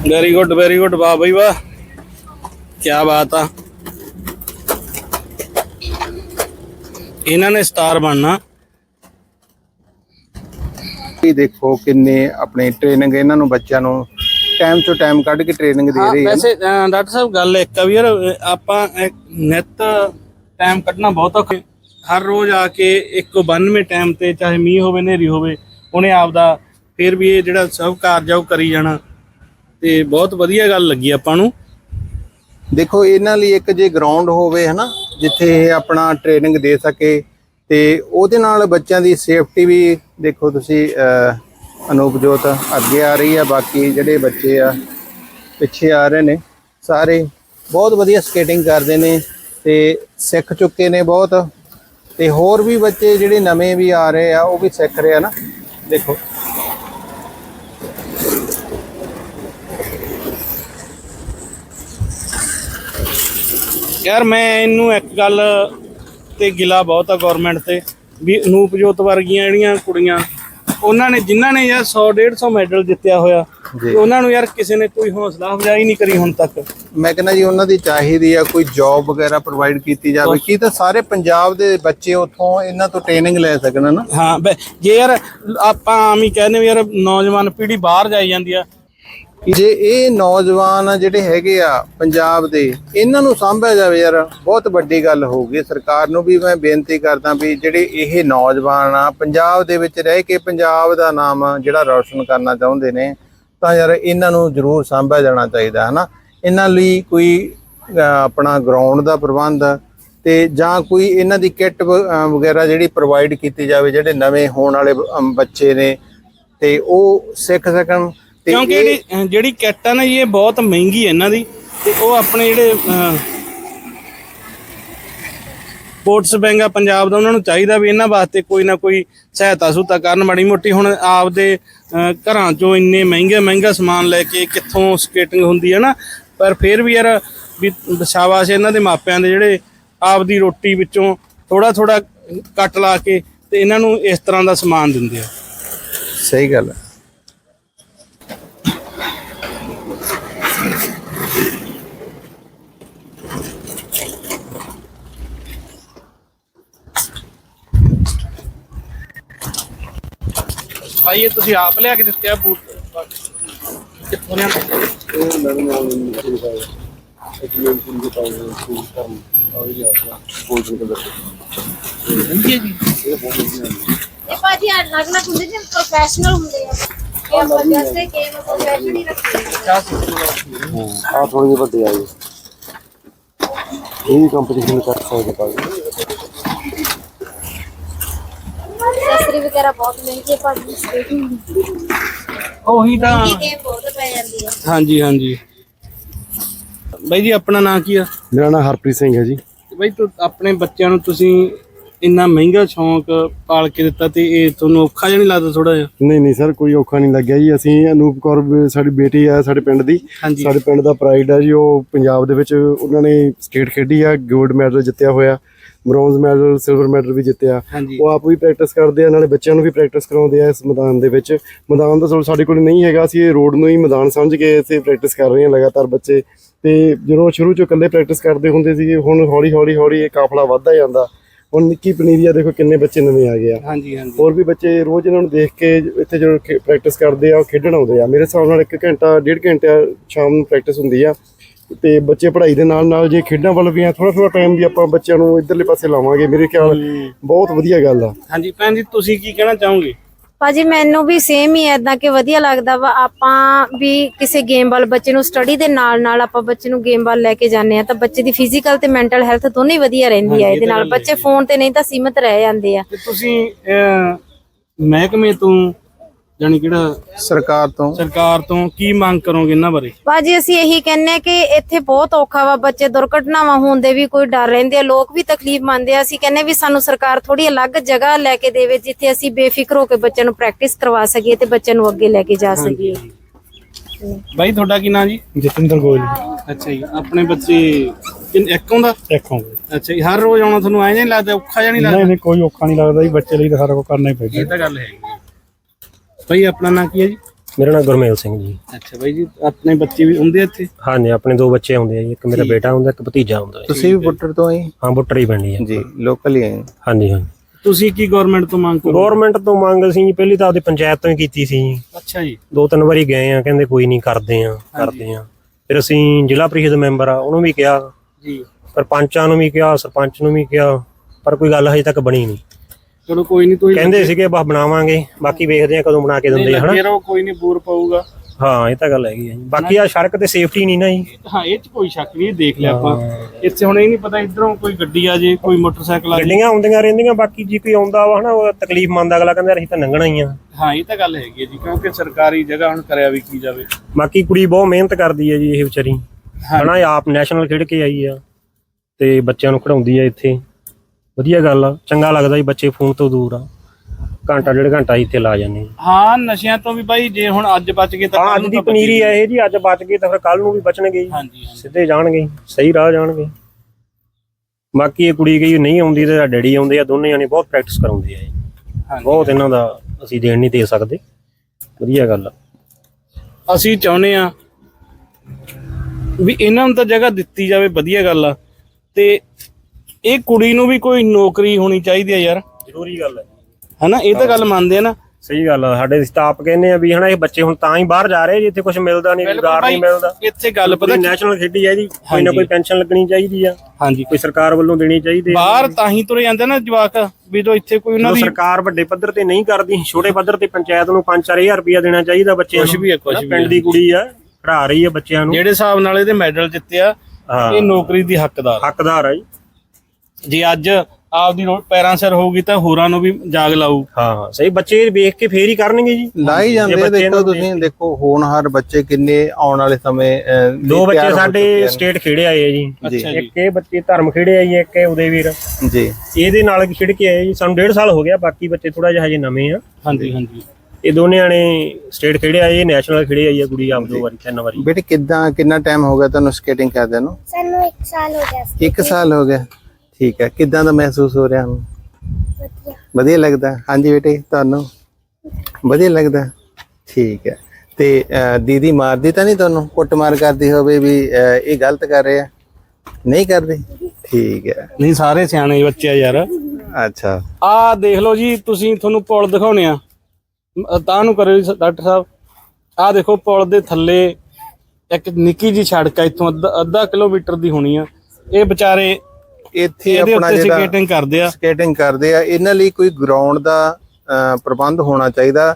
ਵੈਰੀ ਗੁੱਡ ਵੈਰੀ ਗੁੱਡ ਵਾਹ ਬਈ ਵਾਹ ਕੀ ਬਾਤ ਆ ਇਹਨਾਂ ਨੇ ਸਟਾਰ ਬਣਨਾ ਇਹ ਦੇਖੋ ਕਿੰਨੇ ਆਪਣੇ ਟ੍ਰੇਨਿੰਗ ਇਹਨਾਂ ਨੂੰ ਬੱਚਿਆਂ ਨੂੰ ਟਾਈਮ ਤੋਂ ਟਾਈਮ ਕੱਢ ਕੇ ਟ੍ਰੇਨਿੰਗ ਦੇ ਹਾਂ ਰਹੇ ਆ। ਵੈਸੇ ਡਾਕਟਰ ਸਾਹਿਬ ਗੱਲ ਇੱਕ ਆ ਵੀ ਯਾਰ ਆਪਾਂ ਨਿੱਤ ਟਾਈਮ ਕੱਢਣਾ ਬਹੁਤ ਔਖਾ ਹਰ ਰੋਜ਼ ਆ ਕੇ ਇੱਕ 92 ਟਾਈਮ ਤੇ ਚਾਹੇ ਮੀਂਹ ਹੋਵੇ ਨੇਰੀ ਹੋਵੇ ਉਹਨੇ ਆਪਦਾ ਫਿਰ ਵੀ ਇਹ ਜਿਹੜਾ ਸਭ ਕਾਰਜ ਆ ਉਹ ਕਰੀ ਜਾਣਾ। ਤੇ ਬਹੁਤ ਵਧੀਆ ਗੱਲ ਲੱਗੀ ਆਪਾਂ ਨੂੰ। ਦੇਖੋ ਇਹਨਾਂ ਲਈ ਇੱਕ ਜੇ ਗਰਾਊਂਡ ਹੋਵੇ ਹਨਾ ਜਿੱਥੇ ਇਹ ਆਪਣਾ ਟ੍ਰੇਨਿੰਗ ਦੇ ਸਕੇ ਤੇ ਉਹਦੇ ਨਾਲ ਬੱਚਿਆਂ ਦੀ ਸੇਫਟੀ ਵੀ ਦੇਖੋ ਤੁਸੀਂ ਅਹ, ਅਨੂਪ ਜੋਤ ਅੱਗੇ ਆ ਰਹੀ ਹੈ ਬਾਕੀ ਜਿਹੜੇ ਬੱਚੇ ਆ ਪਿੱਛੇ ਆ ਰਹੇ ਨੇ। ਸਾਰੇ ਬਹੁਤ ਵਧੀਆ ਸਕੇਟਿੰਗ ਕਰਦੇ ਨੇ ਤੇ ਸਿੱਖ ਚੁੱਕੇ ਨੇ ਬਹੁਤ। ਤੇ ਹੋਰ ਵੀ ਬੱਚੇ ਜਿਹੜੇ ਨਵੇਂ ਵੀ ਆ ਰਹੇ ਆ ਉਹ ਵੀ ਸਿੱਖ ਰਹੇ ਆ ਨਾ। ਦੇਖੋ। ਯਾਰ ਮੈਂ ਇਹਨੂੰ ਇੱਕ ਗੱਲ ਤੇ ਗਿਲਾ ਬਹੁਤ ਆ ਗਵਰਨਮੈਂਟ ਤੇ। ਵੀ ਅਨੂਪਜੋਤ ਵਰਗੀਆਂ ਜਿਹੜੀਆਂ ਕੁੜੀਆਂ ਉਹਨਾਂ ਨੇ ਜਿਨ੍ਹਾਂ ਨੇ ਯਾਰ 100 150 ਮੈਡਲ ਜਿੱਤਿਆ ਹੋਇਆ ਤੇ ਉਹਨਾਂ ਨੂੰ ਯਾਰ ਕਿਸੇ ਨੇ ਕੋਈ ਹੌਸਲਾ ਅਫਜ਼ਾਈ ਨਹੀਂ ਕਰੀ ਹੁਣ ਤੱਕ। ਮੈਂ ਕਹਿੰਦਾ ਜੀ ਉਹਨਾਂ ਦੀ ਚਾਹੀਦੀ ਆ ਕੋਈ ਜੌਬ ਵਗੈਰਾ ਪ੍ਰੋਵਾਈਡ ਕੀਤੀ ਜਾਵੇ ਕੀ ਤਾਂ ਸਾਰੇ ਪੰਜਾਬ ਦੇ ਬੱਚੇ ਉੱਥੋਂ ਇਹਨਾਂ ਤੋਂ ਟ੍ਰੇਨਿੰਗ ਲੈ ਸਕਣ ਨਾ ਹਾਂ ਜੇ ਯਾਰ ਆਪਾਂ ਆਮ ਹੀ ਕਹਿੰਦੇ ਵੀ ਯਾਰ ਨੌਜਵਾਨ ਪੀੜ੍ਹੀ ਬਾਹਰ ਜਾਈ ਜਾਂਦੀ ਆ ਜੇ ਇਹ ਨੌਜਵਾਨ ਆ ਜਿਹੜੇ ਹੈਗੇ ਆ ਪੰਜਾਬ ਦੇ, ਇਹਨਾਂ ਨੂੰ ਸਾਂਭਿਆ ਜਾਵੇ ਯਾਰ, ਬਹੁਤ ਵੱਡੀ ਗੱਲ ਹੋਊਗੀ ਸਰਕਾਰ ਨੂੰ ਵੀ ਮੈਂ ਬੇਨਤੀ ਕਰਦਾ ਵੀ ਜਿਹੜੇ ਇਹ ਨੌਜਵਾਨ ਆ, ਪੰਜਾਬ ਦੇ ਵਿੱਚ ਰਹਿ ਕੇ ਪੰਜਾਬ ਦਾ ਨਾਮ ਜਿਹੜਾ ਰੌਸ਼ਨ ਕਰਨਾ ਚਾਹੁੰਦੇ ਨੇ, ਤਾਂ ਯਾਰ ਇਹਨਾਂ ਨੂੰ ਜ਼ਰੂਰ ਸਾਂਭਿਆ ਜਾਣਾ ਚਾਹੀਦਾ ਹੈ ਨਾ ਇਹਨਾਂ ਲਈ ਕੋਈ ਆਪਣਾ ਗਰਾਊਂਡ ਦਾ ਪ੍ਰਬੰਧ ਤੇ ਜਾਂ ਕੋਈ ਇਹਨਾਂ ਦੀ ਕਿੱਟ ਵਗੈਰਾ ਜਿਹੜੀ ਪ੍ਰੋਵਾਈਡ ਕੀਤੀ ਜਾਵੇ, ਜਿਹੜੇ ਨਵੇਂ ਹੋਣ ਵਾਲੇ ਬੱਚੇ ਨੇ, ਤੇ ਉਹ ਸਿੱਖ ਸਕਣ। ਕਿਉਂਕਿ ਇਹ- ਜਿਹੜੀ ਜਿਹੜੀ ਕਿੱਟ ਆ ਨਾ ਜੀ, ਇਹ ਬਹੁਤ ਮਹਿੰਗੀ ਹੈ ਇਹਨਾਂ ਦੀ। ਤੇ ਉਹ ਆਪਣੇ ਜਿਹੜੇ ਸਪੋਰਟਸ ਬੈਂਕ ਆ ਪੰਜਾਬ ਦਾ ਉਹਨਾਂ ਨੂੰ ਚਾਹੀਦਾ ਵੀ ਇਹਨਾਂ ਵਾਸਤੇ ਕੋਈ ਨਾ ਕੋਈ ਸਹਾਇਤਾ ਸੁਤਾ ਕਰਨ। ਮਾੜੀ ਮੋਟੀ ਹੁਣ ਆਪਦੇ ਅਹ, ਘਰਾਂ ਚੋਂ ਇੰਨੇ ਮਹਿੰਗੇ ਮਹਿੰਗਾ ਸਮਾਨ ਲੈ ਕੇ ਕਿੱਥੋਂ ਸਕੇਟਿੰਗ ਹੁੰਦੀ ਹੈ ਨਾ ਪਰ ਫਿਰ ਵੀ ਯਾਰ ਵੀ ਸ਼ਾਬਾਸ਼ ਇਹਨਾਂ ਦੇ ਮਾਪਿਆਂ ਦੇ ਜਿਹੜੇ ਆਪਦੀ ਰੋਟੀ ਵਿੱਚੋਂ ਥੋੜਾ ਥੋੜਾ ਕੱਟ ਲਾ ਕੇ ਤੇ ਇਹਨਾਂ ਨੂੰ ਇਸ ਤਰ੍ਹਾਂ ਦਾ ਸਮਾਨ ਦਿੰਦੇ ਆ। ਸਹੀ ਗੱਲ ਹੈ ਭਾਈ ਇਹ ਤੁਸੀਂ ਆਪ ਲਿਆ ਕੇ ਦਿੱਤੇ ਆ ਬੂਟ। ਕਿੱਥੋਂ ਲਿਆਂਦੇ? ਇਹ ਭਾਜੀ ਅਲੱਗ ਅਲੱਗ ਹੁੰਦੇ ਜਿਵੇਂ ਪ੍ਰੋਫੈਸ਼ਨਲ ਹੁੰਦੇ ਆ। ਇਹ ਆਪਾਂ ਜੈਸੇ ਗੇਮ ਪ੍ਰੋਫੈਸ਼ਨਲ ਹੀ ਰੱਖਦੇ ਆ। ਆ ਥੋੜੀ ਜਿਹੀ ਵੱਡੀ ਆਈ। ਇਹ ਕੰਪੀਟੀਸ਼ਨ ਕਰ ਸਕਦੇ ਭਾਜੀ। ਐਕਸੈਸਰੀ ਵਗੈਰਾ ਬਹੁਤ ਮਹਿੰਗੀ ਹੈ ਭਾਜੀ ਸਕੇਟਿੰਗ ਉਹੀ ਤਾਂ। ਇਹ ਗੇਮ ਬਹੁਤ ਪੈ ਜਾਂਦੀ ਹੈ। ਹਾਂਜੀ ਹਾਂਜੀ। ਬਾਈ ਜੀ ਆਪਣਾ ਨਾਂ ਕੀ ਆ? ਮੇਰਾ ਨਾਮ ਹਰਪ੍ਰੀਤ ਸਿੰਘ ਹੈ ਜੀ। ਬਾਈ ਤੂੰ ਆਪਣੇ ਬੱਚਿਆਂ ਨੂੰ ਤੁਸੀਂ ਇੰਨਾ ਮਹਿੰਗਾ ਸ਼ੌਂਕ ਪਾਲ ਕੇ ਦਿੱਤਾ ਤੇ ਇਹ ਤੁਹਾਨੂੰ ਔਖਾ ਜਿਹਾ ਨਹੀਂ ਲੱਗਦਾ ਥੋੜਾ ਜਿਹਾ? ਨਹੀਂ ਨਹੀਂ ਸਰ ਕੋਈ ਔਖਾ ਨਹੀਂ ਲੱਗਿਆ ਜੀ। ਅਸੀਂ ਅਨੂਪ ਕੌਰ ਸਾਡੀ ਬੇਟੀ ਹੈ ਸਾਡੇ ਪਿੰਡ ਦੀ। ਹਾਂਜੀ। ਸਾਡੇ ਪਿੰਡ ਦਾ ਪ੍ਰਾਈਡ ਹੈ ਜੀ ਉਹ ਪੰਜਾਬ ਦੇ ਵਿੱਚ ਉਹਨਾਂ ਨੇ ਸਟੇਟ ਖੇਡੀ ਆ 골ਡ ਮੈਡਲ ਜਿੱਤਿਆ ਹੋਇਆ ਬ੍ਰੌਂਜ਼ ਮੈਡਲ ਸਿਲਵਰ ਮੈਡਲ ਵੀ ਜਿੱਤਿਆ। ਹਾਂਜੀ। ਉਹ ਆਪ ਵੀ ਪ੍ਰੈਕਟਿਸ ਕਰਦੇ ਆ ਨਾਲੇ ਬੱਚਿਆਂ ਨੂੰ ਵੀ ਪ੍ਰੈਕਟਿਸ ਕਰਾਉਂਦੇ ਆ ਇਸ ਮੈਦਾਨ ਦੇ ਵਿੱਚ। ਮੈਦਾਨ ਤਾਂ ਚਲੋ ਸਾਡੇ ਕੋਲ ਨਹੀਂ ਹੈਗਾ ਅਸੀਂ ਇਹ ਰੋਡ ਨੂੰ ਹੀ ਮੈਦਾਨ ਸਮਝ ਕੇ ਇੱਥੇ ਪ੍ਰੈਕਟਿਸ ਕਰ ਰਹੇ ਹਾਂ ਲਗਾਤਾਰ ਬੱਚੇ। ਤੇ ਜਦੋਂ ਸ਼ੁਰੂ ਚ ਇਕੱਲੇ ਪ੍ਰੈਕਟਿਸ ਕਰਦੇ ਹੁੰਦੇ ਸੀਗੇ ਹੁਣ ਹੌਲੀ ਹੌਲੀ ਹੌਲੀ ਇਹ ਕਾਫਲਾ ਵੱਧਦਾ ਜਾਂਦਾ। ਹੁਣ ਨਿੱਕੀ ਪਨੀਰੀਆ ਦੇਖੋ ਕਿੰਨੇ ਬੱਚੇ ਨਵੇਂ ਆ ਗਏ ਆ। ਹਾਂਜੀ ਹਾਂਜੀ। ਹੋਰ ਵੀ ਬੱਚੇ ਰੋਜ਼ ਇਹਨਾਂ ਨੂੰ ਦੇਖ ਕੇ ਇੱਥੇ ਜਦੋਂ ਪ੍ਰੈਕਟਿਸ ਕਰਦੇ ਆ ਉਹ ਖੇਡਣ ਆਉਂਦੇ ਆ। ਮੇਰੇ ਹਿਸਾਬ ਨਾਲ 1 ਘੰਟਾ ਡੇਢ ਘੰਟਾ ਸ਼ਾਮ ਨੂੰ ਪ੍ਰੈਕਟਿਸ ਹੁੰਦੀ ਆ। ਤੇ ਬੱਚੇ ਪੜ੍ਹਾਈ ਦੇ ਨਾਲ ਨਾਲ ਜੇ ਖੇਡਾਂ ਵੱਲ ਵੀ ਆ ਥੋੜਾ ਥੋੜਾ ਟਾਈਮ ਵੀ ਆਪਾਂ ਬੱਚਿਆਂ ਨੂੰ ਇਧਰਲੇ ਪਾਸੇ ਲਾਵਾਂਗੇ। ਮੇਰੇ ਖਿਆਲ ਬਹੁਤ ਵਧੀਆ ਗੱਲ ਆ। ਹਾਂਜੀ ਭੈਣ ਜੀ ਤੁਸੀਂ ਕੀ ਕਹਿਣਾ ਚਾਹੋਗੇ? ਭਾਜੀ ਮੈਨੂੰ ਵੀ ਸੇਮ ਹੀ ਐਦਾਂ ਕਿ ਵਧੀਆ ਲੱਗਦਾ ਵਾ। ਆਪਾਂ ਵੀ ਕਿਸੇ ਗੇਮ ਵੱਲ ਬੱਚੇ ਨੂੰ ਸਟੱਡੀ ਦੇ ਨਾਲ ਨਾਲ ਆਪਾਂ ਬੱਚੇ ਨੂੰ ਗੇਮ ਵੱਲ ਲੈ ਕੇ ਜਾਂਦੇ ਆ ਤਾਂ ਬੱਚੇ ਦੀ ਫਿਜ਼ੀਕਲ ਤੇ ਮੈਂਟਲ ਹੈਲਥ ਦੋਨੇ ਵਧੀਆ ਰਹਿੰਦੀ ਆ ਇਹਦੇ ਨਾਲ ਬੱਚੇ ਫੋਨ ਤੇ ਨਹੀਂ ਤਾਂ ਸੀਮਤ ਰਹਿ ਜਾਂਦੇ ਆ। ਤੇ ਤੁਸੀਂ ਅਹ, ਮਹਿਕਮੇ ਤੋਂ ਜਾਨੀ ਕਿਹੜਾ ਸਰਕਾਰ ਤੋਂ। ਸਰਕਾਰ ਤੋਂ ਕੀ ਮੰਗ ਕਰੋਗੇ ਇਹਨਾਂ ਬਾਰੇ? ਭਾਜੀ ਅਸੀਂ ਇਹੀ ਕਹਿੰਨੇ ਆ ਕਿ ਇੱਥੇ ਬਹੁਤ ਔਖਾ ਵਾ ਬੱਚੇ ਦੁਰਘਟਨਾਵਾਂ ਹੋਣ ਦੇ ਵੀ ਕੋਈ ਡਰ ਰਹਿੰਦੇ ਆ ਲੋਕ ਵੀ ਤਕਲੀਫ ਮੰਨਦੇ ਆ। ਅਸੀਂ ਕਹਿੰਨੇ ਵੀ ਸਾਨੂੰ ਸਰਕਾਰ ਥੋੜੀ ਅਲੱਗ ਜਗ੍ਹਾ ਲੈ ਕੇ ਦੇਵੇ ਜਿੱਥੇ ਅਸੀਂ ਬੇਫਿਕਰ ਹੋ ਕੇ ਬੱਚਿਆਂ ਨੂੰ ਪ੍ਰੈਕਟਿਸ ਕਰਵਾ ਸਕੀਏ ਤੇ ਬੱਚਿਆਂ ਨੂੰ ਅੱਗੇ ਲੈ ਕੇ ਜਾ ਸਕੀਏ। ਬਾਈ ਤੁਹਾਡਾ ਕੀ ਨਾਂ ਜੀ? ਜਤਿੰਦਰ ਗੋਇਲ ਅੱਛਾ ਜੀ ਆਪਣੇ ਬੱਚੇ ਕਿੰਨ- ਇੱਕ ਆਉਂਦਾ? ਦੇਖੋ ਅੱਛਾ ਜੀ ਹਰ ਰੋਜ਼ ਆਉਣਾ ਤੁਹਾਨੂੰ ਐਂ ਨਹੀਂ ਲੱਗਦਾ ਔਖਾ ਨਹੀਂ ਲੱਗਦਾ? ਨਹੀਂ ਕੋਈ ਔਖਾ ਨਹੀਂ ਲੱਗਦਾ ਜੀ ਬੱਚੇ ਲਈ ਤਾਂ ਸਾਰਾ ਕੁਝ ਕਰਨਾ ਹੀ ਪੈਂਦਾ ਇਹ ਤਾਂ ਗੱਲ ਹੈਗੀ। ਹੈ। ਬਾਈ ਆਪਣਾ ਨਾਂ ਕੀ ਹੈ ਜੀ? ਮੇਰਾ ਨਾਮ ਗੁਰਮੇਲ ਸਿੰਘ ਜੀ। ਅੱਛਾ ਬਾਈ ਜੀ ਆਪਣੇ ਬੱਚੇ ਵੀ ਹੁੰਦੇ ਇੱਥੇ? ਹਾਂਜੀ ਆਪਣੇ ਦੋ ਬੱਚੇ ਆਉਂਦੇ ਆ ਜੀ ਇੱਕ ਮੇਰਾ ਬੇਟਾ ਹੁੰਦਾ ਇੱਕ ਭਤੀਜਾ ਹੁੰਦਾ ਹੈ ਤੁਸੀਂ ਵੀ ਬੁੱਟਰ ਤੋਂ ਆਏ? ਹਾਂ ਬੁੱਟਰੀ ਪਿੰਡੀ ਹੈ ਜੀ ਲੋਕਲ ਹੀ ਆਏ। ਹਾਂਜੀ ਹਾਂਜੀ। ਤੁਸੀਂ ਕੀ ਗਵਰਨਮੈਂਟ ਤੋਂ ਮੰਗ ਕਰੋ ਗਵਰਨਮੈਂਟ ਤੋਂ ਮੰਗ ਅਸੀਂ ਜੀ ਪਹਿਲੀ ਤਾਂ ਆਪਦੀ ਪੰਚਾਇਤ ਤੋਂ ਹੀ ਕੀਤੀ ਸੀ ਜੀ। ਅੱਛਾ ਜੀ। ਦੋ ਤਿੰਨ ਵਾਰੀ ਗਏ ਆ ਕਹਿੰਦੇ ਕੋਈ ਨਹੀਂ ਕਰਦੇ ਆ ਕਰਦੇ ਆ। ਫਿਰ ਅਸੀਂ ਜ਼ਿਲ੍ਹਾ ਪ੍ਰੀਸ਼ਦ ਮੈਂਬਰ ਆ ਉਹਨੂੰ ਵੀ ਕਿਹਾ। ਜੀ। ਸਰਪੰਚਾਂ ਨੂੰ ਵੀ ਕਿਹਾ ਸਰਪੰਚ ਨੂੰ ਵੀ ਕਿਹਾ ਪਰ ਕੋਈ ਗੱਲ ਹਜੇ ਤੱਕ ਬਣੀ ਨਹੀਂ। ਚਲੋ ਕੋਈ ਨਹੀਂ ਤੁਸੀਂ ਕਹਿੰਦੇ ਸੀਗੇ ਬਸ ਬਣਾਵਾਂਗੇ ਬਾਕੀ ਵੇਖਦੇ ਆ ਕਦੋਂ ਬਣਾ ਕੇ ਦਿੰਦੇ ਆ ਹਨਾ। ਕੋਈ ਨਹੀਂ ਬੂਰ ਪਊਗਾ। ਹਾਂ ਇਹ ਤਾਂ ਗੱਲ ਹੈਗੀ ਹੈ ਜੀ। ਬਾਕੀ ਆ ਸੜਕ ਤੇ ਸੇਫਟੀ ਨਹੀਂ ਨਾ ਜੀ। ਹਾਂ ਇਹ ਚ ਕੋਈ ਸ਼ੱਕ ਨਹੀਂ ਇਹ ਦੇਖ ਲਿਆ ਆਪਾਂ। ਇੱਥੇ ਹੁਣ ਇਹ ਨਹੀਂ ਪਤਾ ਇਧਰੋਂ ਕੋਈ ਗੱਡੀ ਆ ਜੇ ਕੋਈ ਮੋਟਰਸਾਈਕਲ ਆ ਜੇ। ਗੱਡੀਆਂ ਆਉਂਦੀਆਂ ਰਹਿੰਦੀਆਂ ਬਾਕੀ ਜੇ ਕੋਈ ਆਉਂਦਾ ਵਾ ਹਨਾ ਉਹ ਤਕਲੀਫ ਮੰਨਦਾ ਅਗਲਾ ਕਹਿੰਦਾ ਅਸੀਂ ਤਾਂ ਲੰਘਣਾ ਹੀ ਆ। ਹਾਂ ਇਹ ਤਾਂ ਗੱਲ ਹੈਗੀ ਹੈ ਜੀ ਕਿਉਂਕਿ ਸਰਕਾਰੀ ਜਗ੍ਹਾ ਹੁਣ ਕਰਿਆ ਵੀ ਕੀ ਜਾਵੇ। ਬਾਕੀ ਕੁੜੀ ਬਹੁਤ ਮਿਹਨਤ ਕਰਦੀ ਹੈ ਜੀ ਇਹ ਵਿਚਾਰੀ। ਹਨਾ ਆਪ ਨੈਸ਼ਨਲ ਖੇਡ ਕੇ ਆਈ ਆ ਤੇ ਬੱਚਿਆਂ ਨੂੰ ਖਿਡਾਉਂਦੀ ਆ ਇੱਥੇ। ਵਧੀਆ ਗੱਲ ਆ ਚੰਗਾ ਲੱਗਦਾ ਜੀ ਬੱਚੇ ਫੋਨ ਤੋਂ ਦੂਰ ਆ। ਘੰਟਾ ਡੇਢ ਘੰਟਾ ਇੱਥੇ ਲਾ ਜਾਂਦੇ ਆ। ਹਾਂ ਨਸ਼ਿਆਂ ਤੋਂ ਵੀ ਬਾਈ ਜੇ ਹੁਣ ਅੱਜ ਬਚ ਗਏ ਤਾਂ ਹਾਂ ਕੱਲ੍ਹ ਅੱਜ ਨੂੰ ਦੀ ਤਾਂ ਪਨੀਰੀ ਆ ਇਹ ਜੀ ਅੱਜ ਬਚ ਗਏ ਤਾਂ ਫਿਰ ਕੱਲ ਨੂੰ ਵੀ ਬਚਣਗੇ ਜੀ। ਹਾਂਜੀ ਹਾਂਜੀ। ਸਿੱਧੇ ਜਾਣਗੇ ਸਹੀ ਰਾਹ ਜਾਣਗੇ। ਬਾਕੀ ਇਹ ਕੁੜੀ ਗਈ ਨਹੀਂ ਆਉਂਦੀ ਤੇ ਡੈਡੀ ਆਉਂਦੇ ਆ ਦੋਨੇ ਜਾਣੇ ਬਹੁਤ ਪ੍ਰੈਕਟਿਸ ਕਰਾਉਂਦੇ ਆ ਜੀ। ਬਹੁਤ ਇਹਨਾਂ ਦਾ ਅਸੀਂ ਦੇਣ ਨਹੀਂ ਦੇ ਸਕਦੇ। ਵਧੀਆ ਗੱਲ ਆ। ਅਸੀਂ ਚਾਹੁੰਦੇ ਆ ਵੀ ਇਹਨਾਂ ਨੂੰ ਤਾਂ ਜਗ੍ਹਾ ਦਿੱਤੀ ਜਾਵੇ ਵਧੀਆ ਗੱਲ ਆ। ਤੇ ਇਹ ਕੁੜੀ ਨੂੰ ਵੀ ਕੋਈ ਨੌਕਰੀ ਹੋਣੀ ਚਾਹੀਦੀ ਆ ਯਾਰ। ਜ਼ਰੂਰੀ ਗੱਲ ਹੈ। ਹਨਾ ਇਹ ਤਾਂ ਗੱਲ ਮੰਨਦੇ ਆ ਨਾ। ਸਹੀ ਗੱਲ ਆ ਸਾਡੇ ਸਟਾਫ ਕਹਿੰਦੇ ਆ ਵੀ ਹਨਾ ਇਹ ਬੱਚੇ ਹੁਣ ਤਾਂ ਹੀ ਬਾਹਰ ਜਾ ਰਹੇ ਜਿੱਥੇ ਕੁਝ ਮਿਲਦਾ ਨਹੀਂ ਰੁਜ਼ਗਾਰ ਨਹੀਂ ਮਿਲਦਾ। ਇੱਥੇ ਗੱਲ ਪਤਾ ਨੈਸ਼ਨਲ ਖੇਡੀ ਹੈ ਜੀ ਕੋਈ ਨਾ। ਕੋਈ ਪੈਨਸ਼ਨ ਲੱਗਣੀ ਚਾਹੀਦੀ ਆ। ਹਾਂਜੀ। ਕੋਈ ਸਰਕਾਰ ਵੱਲੋਂ ਦੇਣੀ ਚਾਹੀਦੀ ਆ। ਬਾਹਰ ਤਾਂ ਹੀ ਤੁਰੇ ਜਾਂਦੇ ਨਾ ਜਵਾਕ ਵੀ ਜੋ ਇੱਥੇ ਕੋਈ ਉਹਨਾਂ ਦੀ ਸਰਕਾਰ ਵੱਡੇ ਪੱਧਰ ਤੇ ਨਹੀਂ ਕਰਦੀ ਛੋਟੇ ਪੱਧਰ ਤੇ ਪੰਚਾਇਤ ਨੂੰ 5-4000 ਰੁਪਇਆ ਦੇਣਾ ਚਾਹੀਦਾ ਬੱਚਿਆਂ ਨੂੰ। ਵੀ ਹੈ, ਹਨਾ, ਵੀ ਪਿੰਡ। ਦੀ ਕੁੜੀ ਆ ਪੜ੍ਹਾ ਰਹੀ ਆ ਬੱਚਿਆਂ ਨੂੰ। ਜਿਹੜੇ ਹਿਸਾਬ ਨਾਲ ਇਹਦੇ ਮੈਡਲ ਜਿੱਤਿਆ ਹਾਂ। ਇਹ ਨੌਕਰੀ ਦੀ ਹੱਕਦਾਰ। ਆ। ਹੱਕਦਾਰ ਆ ਜੀ। ਜੇ ਅੱਜ ਆਪਦੀ ਰੋ- ਪੈਰਾਂ ਸਿਰ ਹੋਊਗੀ ਤਾਂ ਹੋਰਾਂ ਨੂੰ ਵੀ ਜਾਗ ਲਾਊ। ਹਾਂ ਹਾਂ ਸਹੀ ਬੱਚੇ ਵੇਖ ਕੇ ਫੇਰ ਹੀ ਕਰਨਗੇ ਜੀ। ਲਾਈ ਜਾਂਦੇ ਆ, ਬੱਚੇ ਦੇਖੋ ਨੂੰ ਤੁਸੀਂ ਦੇਖੋ ਹੋਣਹਾਰ ਬੱਚੇ ਕਿੰਨੇ ਆਉਣ ਵਾਲੇ ਸਮੇਂ ਅਹ, ਦੋ ਤਿਆਰ ਬੱਚੇ ਹੋ ਸਾਡੇ ਚੁੱਕੇ ਹਨ। ਸਟੇਟ ਖੇੜੇ ਆਏ ਆ ਜੀ। ਅੱਛਾ ਜੀ। ਇੱਕ ਇਹ ਬੱਚੇ ਧਰਮ ਖੇੜੇ ਆਈ ਇੱਕ ਇਹ ਉਦੇਵੀਰ। ਜੀ। ਇਹਦੇ ਨਾਲ ਖੇਡ ਕੇ ਆਏ ਜੀ। ਸਾਨੂੰ ਡੇਢ ਸਾਲ ਹੋ ਗਿਆ ਬਾਕੀ ਬੱਚੇ ਥੋੜਾ ਜਿਹਾ ਹਜੇ ਨਵੇਂ ਆ। ਹਾਂਜੀ ਹਾਂਜੀ। ਇਹ ਦੋਨੇ ਆਣੇ ਸਟੇਟ ਖੇੜੇ ਆਏ ਇਹ ਨੈਸ਼ਨਲ ਖੇੜੇ ਆਈ ਆ ਕੁੜੀ ਆਪ ਦੋ ਵਾਰੀ ਤਿੰਨ ਵਾਰੀ। ਬੇਟੇ ਕਿੱਦਾਂ ਕਿੰਨਾ ਟਾਈਮ ਹੋ ਗਿਆ ਤੁਹਾਨੂੰ ਸਕੇਟਿੰਗ ਕਰਦੇ ਨੂੰ? ਸਾਨੂੰ 1 ਸਾਲ ਹੋ ਗਿਆ। ਸੀ 1 ਸਾਲ ਹੋ ਗਿਆ। ਠੀਕ ਹੈ। ਕਿੱਦਾਂ ਦਾ ਮਹਿਸੂਸ ਹੋ ਰਿਹਾ ਹੁਣ? ਵਧੀਆ। ਵਧੀਆ ਲੱਗਦਾ? ਹਾਂਜੀ ਬੇਟੇ ਤੁਹਾਨੂੰ? ਵਧੀਆ ਲੱਗਦਾ? ਠੀਕ ਹੈ। ਤੇ ਦੀਦੀ ਮਾਰਦੀ ਤਾਂ ਨਹੀਂ ਤੁਹਾਨੂੰ? ਕੁੱਟਮਾਰ ਕਰਦੀ ਹੋਵੇ ਵੀ ਇਹ ਗਲਤ ਕਰ ਰਿਹਾ ਨਹੀਂ ਕਰਦੀ? ਠੀਕ ਹੈ। ਨਹੀਂ ਸਾਰੇ ਸਿਆਣੇ ਬੱਚੇ ਆ ਯਾਰ। ਅੱਛਾ। ਆਹ ਦੇਖ ਲਓ ਜੀ ਤੁਸੀਂ ਤੁਹਾਨੂੰ ਪੁਲ ਦਿਖਾਉਣੇ ਆ। ਤਾਂ ਨੂੰ ਕਰੋ ਜੀ ਡਾਕਟਰ ਸਾਹਿਬ। ਆਹ ਦੇਖੋ ਪੁਲ ਦੇ ਥੱਲੇ ਇੱਕ ਨਿੱਕੀ ਜੀ ਸੜਕ ਆ ਇੱਥੋਂ ਅੱਧਾ ਅੱਧਾ ਕਿਲੋਮੀਟਰ ਦੀ ਹੋਣੀ ਆ। ਇਹ ਵਿਚਾਰੇ ਇੱਥੇ ਇਹਦੇ ਆਪਣਾ ਉੱਤੇ ਜਿਹੜਾ ਸਕੇਟਿੰਗ ਕਰਦੇ ਆ। ਸਕੇਟਿੰਗ ਕਰਦੇ ਆ ਇਹਨਾਂ ਲਈ ਕੋਈ ਗਰਾਊਂਡ ਦਾ ਪ੍ਰਬੰਧ ਹੋਣਾ ਚਾਹੀਦਾ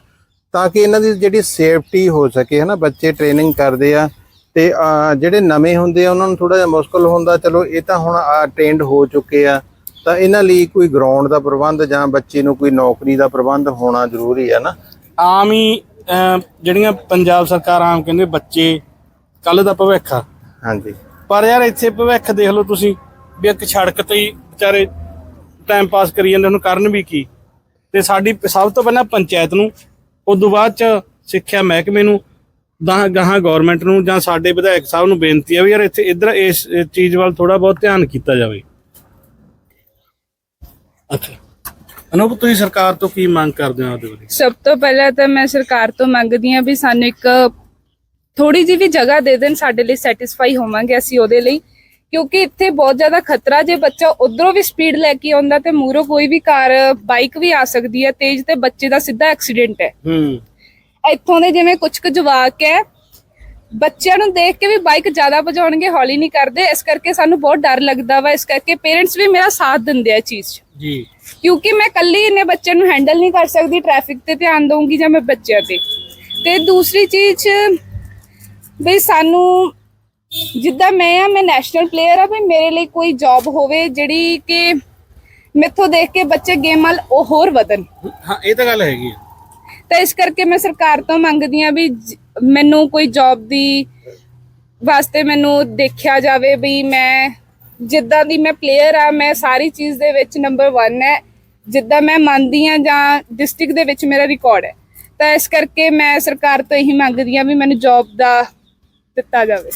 ਤਾਂ ਕਿ ਇਹਨਾਂ ਦੀ ਜਿਹੜੀ ਸੇਫਟੀ ਹੋ ਸਕੇ ਹਨਾ? ਬੱਚੇ ਟ੍ਰੇਨਿੰਗ ਕਰਦੇ ਆ ਤੇ ਜਿਹੜੇ ਨਵੇਂ ਹੁੰਦੇ ਆ ਉਹਨਾਂ ਨੂੰ ਥੋੜਾ ਜਿਹਾ ਮੁਸ਼ਕਲ ਹੁੰਦਾ ਚਲੋ ਇਹ ਤਾਂ ਹੁਣ ਟ੍ਰੇਨਡ ਹੋ ਚੁੱਕੇ ਆ ਤਾਂ ਇਹਨਾਂ ਲਈ ਕੋਈ ਗਰਾਊਂਡ ਦਾ ਪ੍ਰਬੰਧ ਜਾਂ ਬੱਚੇ ਨੂੰ ਕੋਈ ਨੌਕਰੀ ਦਾ ਪ੍ਰਬੰਧ ਹੋਣਾ ਜ਼ਰੂਰੀ ਹੈ ਨਾ? ਆਮ ਹੀ ਜਿਹੜੀਆਂ ਪੰਜਾਬ ਸਰਕਾਰ ਆਮ ਕਹਿੰਦੇ ਬੱਚੇ ਕੱਲ ਦਾ ਭਵਿੱਖ ਆ। ਹਾਂਜੀ। ਪਰ ਯਾਰ ਇੱਥੇ ਭਵਿੱਖ ਦੇਖ ਲਓ ਤੁਸੀਂ ਵੀ ਇੱਕ ਸੜਕ ਤੇ ਹੀ ਵਿਚਾਰੇ ਟਾਈਮ ਪਾਸ ਕਰੀ ਜਾਂਦੇ ਉਹਨੂੰ ਕਰਨ ਵੀ ਕੀ? ਤੇ ਸਾਡੀ ਸਭ ਤੋਂ ਪਹਿਲਾਂ ਪੰਚਾਇਤ ਨੂੰ ਉਸ ਤੋਂ ਬਾਅਦ ਚ ਸਿੱਖਿਆ ਮਹਿਕਮੇ ਨੂੰ ਗਾਹਾਂ ਗਾਹਾਂ ਗਵਰਨਮੈਂਟ ਨੂੰ ਜਾਂ ਸਾਡੇ ਵਿਧਾਇਕ ਸਾਹਿਬ ਨੂੰ ਬੇਨਤੀ ਹੈ ਵੀ ਯਾਰ ਇੱਥੇ ਇਧਰ ਇਸ ਚੀਜ਼ ਵੱਲ ਥੋੜਾ ਬਹੁਤ ਧਿਆਨ ਕੀਤਾ ਜਾਵੇ। ਅੱਛਾ। ਅਨੂਪ ਤੁਸੀਂ ਸਰਕਾਰ ਤੋਂ ਕੀ ਮੰਗ ਕਰਦੇ ਹੋ ਉਹਦੇ ਬਾਰੇ? ਸਭ ਤੋਂ ਪਹਿਲਾਂ ਤਾਂ ਮੈਂ ਸਰਕਾਰ ਤੋਂ ਮੰਗਦੀ ਹਾਂ ਵੀ ਸਾਨੂੰ ਇੱਕ ਥੋੜੀ ਜਿਹੀ ਵੀ ਜਗ੍ਹਾ ਦੇ ਦੇਣ ਸਾਡੇ ਲਈ ਸੈਟੀਸਫਾਈ ਹੋਵਾਂਗੇ ਅਸੀਂ ਉਹਦੇ ਲਈ। ਕਿਉਂਕਿ ਇੱਥੇ ਬਹੁਤ ਜ਼ਿਆਦਾ ਖਤਰਾ ਜੇ ਬੱਚਾ ਉਧਰੋਂ ਵੀ ਸਪੀਡ ਲੈ ਕੇ ਆਉਂਦਾ ਤੇ ਮੂਹਰੋਂ ਕੋਈ ਵੀ ਕਾਰ ਬਾਈਕ ਵੀ ਆ ਸਕਦੀ ਹੈ ਤੇਜ਼ ਤੇ ਬੱਚੇ ਦਾ ਸਿੱਧਾ ਐਕਸੀਡੈਂਟ ਹੈ। ਹੂੰ। ਇੱਥੋਂ ਦੇ ਜਿਵੇਂ ਕੁਝ ਕੁ ਜਵਾਕ ਹੈ ਬੱਚਿਆਂ ਨੂੰ ਦੇਖ ਕੇ ਵੀ ਬਾਈਕ ਜ਼ਿਆਦਾ ਭਜਾਉਣਗੇ ਹੌਲੀ ਨਹੀਂ ਕਰਦੇ ਇਸ ਕਰਕੇ ਸਾਨੂੰ ਬਹੁਤ ਡਰ ਲੱਗਦਾ ਵਾ ਇਸ ਕਰਕੇ ਪੇਰੈਂਟਸ ਵੀ ਮੇਰਾ ਸਾਥ ਦਿੰਦੇ ਆ ਚੀਜ਼ 'ਚ। ਜੀ। ਕਿਉਂਕਿ ਮੈਂ ਕੱਲੀ ਇਹਨੇ ਬੱਚਿਆਂ ਨੂੰ ਹੈਂਡਲ ਨਹੀਂ ਕਰ ਸਕਦੀ ਟ੍ਰੈਫਿਕ ਤੇ ਧਿਆਨ ਦਊਂਗੀ ਜਾਂ ਮੈਂ ਬੱਚਿਆਂ ਤੇ। ਤੇ ਦੂਸਰੀ ਚੀਜ਼ ਵੀ ਸਾਨੂੰ ਜਿੱਦਾਂ ਮੈਂ ਆ ਮੈਂ ਨੈਸ਼ਨਲ ਪਲੇਅਰ ਆ ਵੀ ਮੇਰੇ ਲਈ ਕੋਈ ਜੌਬ ਹੋਵੇ ਜਿਹੜੀ ਕਿ ਮੈਥੋਂ ਦੇਖ ਕੇ ਬੱਚੇ ਗੇਮ ਵੱਲ ਉਹ ਹੋਰ ਵਧਣ। ਹਾਂ ਇਹ ਤਾਂ ਗੱਲ ਹੈਗੀ ਆ। ਤਾਂ ਇਸ ਕਰਕੇ ਮੈਂ ਸਰਕਾਰ ਤੋਂ ਮੰਗਦੀ ਆ ਵੀ ਜ- ਮੈਨੂੰ ਕੋਈ ਜੌਬ ਦੀ ਵਾਸਤੇ ਮੈਨੂੰ ਦੇਖਿਆ ਜਾਵੇ ਵੀ ਮੈਂ ਜਿੱਦਾਂ ਦੀ ਮੈਂ ਪਲੇਅਰ ਆ ਮੈਂ ਸਾਰੀ ਚੀਜ਼ ਦੇ ਵਿੱਚ ਨੰਬਰ 1 ਹੈ। ਜਿੱਦਾਂ ਮੈਂ ਮੰਨਦੀ ਆ ਜਾਂ ਡਿਸਟ੍ਰਿਕਟ ਦੇ ਵਿੱਚ ਮੇਰਾ ਰਿਕਾਰਡ ਹੈ। ਤਾਂ ਇਸ ਕਰਕੇ ਮੈਂ ਸਰਕਾਰ ਤੋਂ ਇਹੀ ਮੰਗਦੀ ਆ ਵੀ ਮੈਨੂੰ ਜੌਬ ਦਾ ਦਿੱਤਾ ਜਾਵੇ।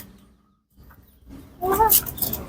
Uhum.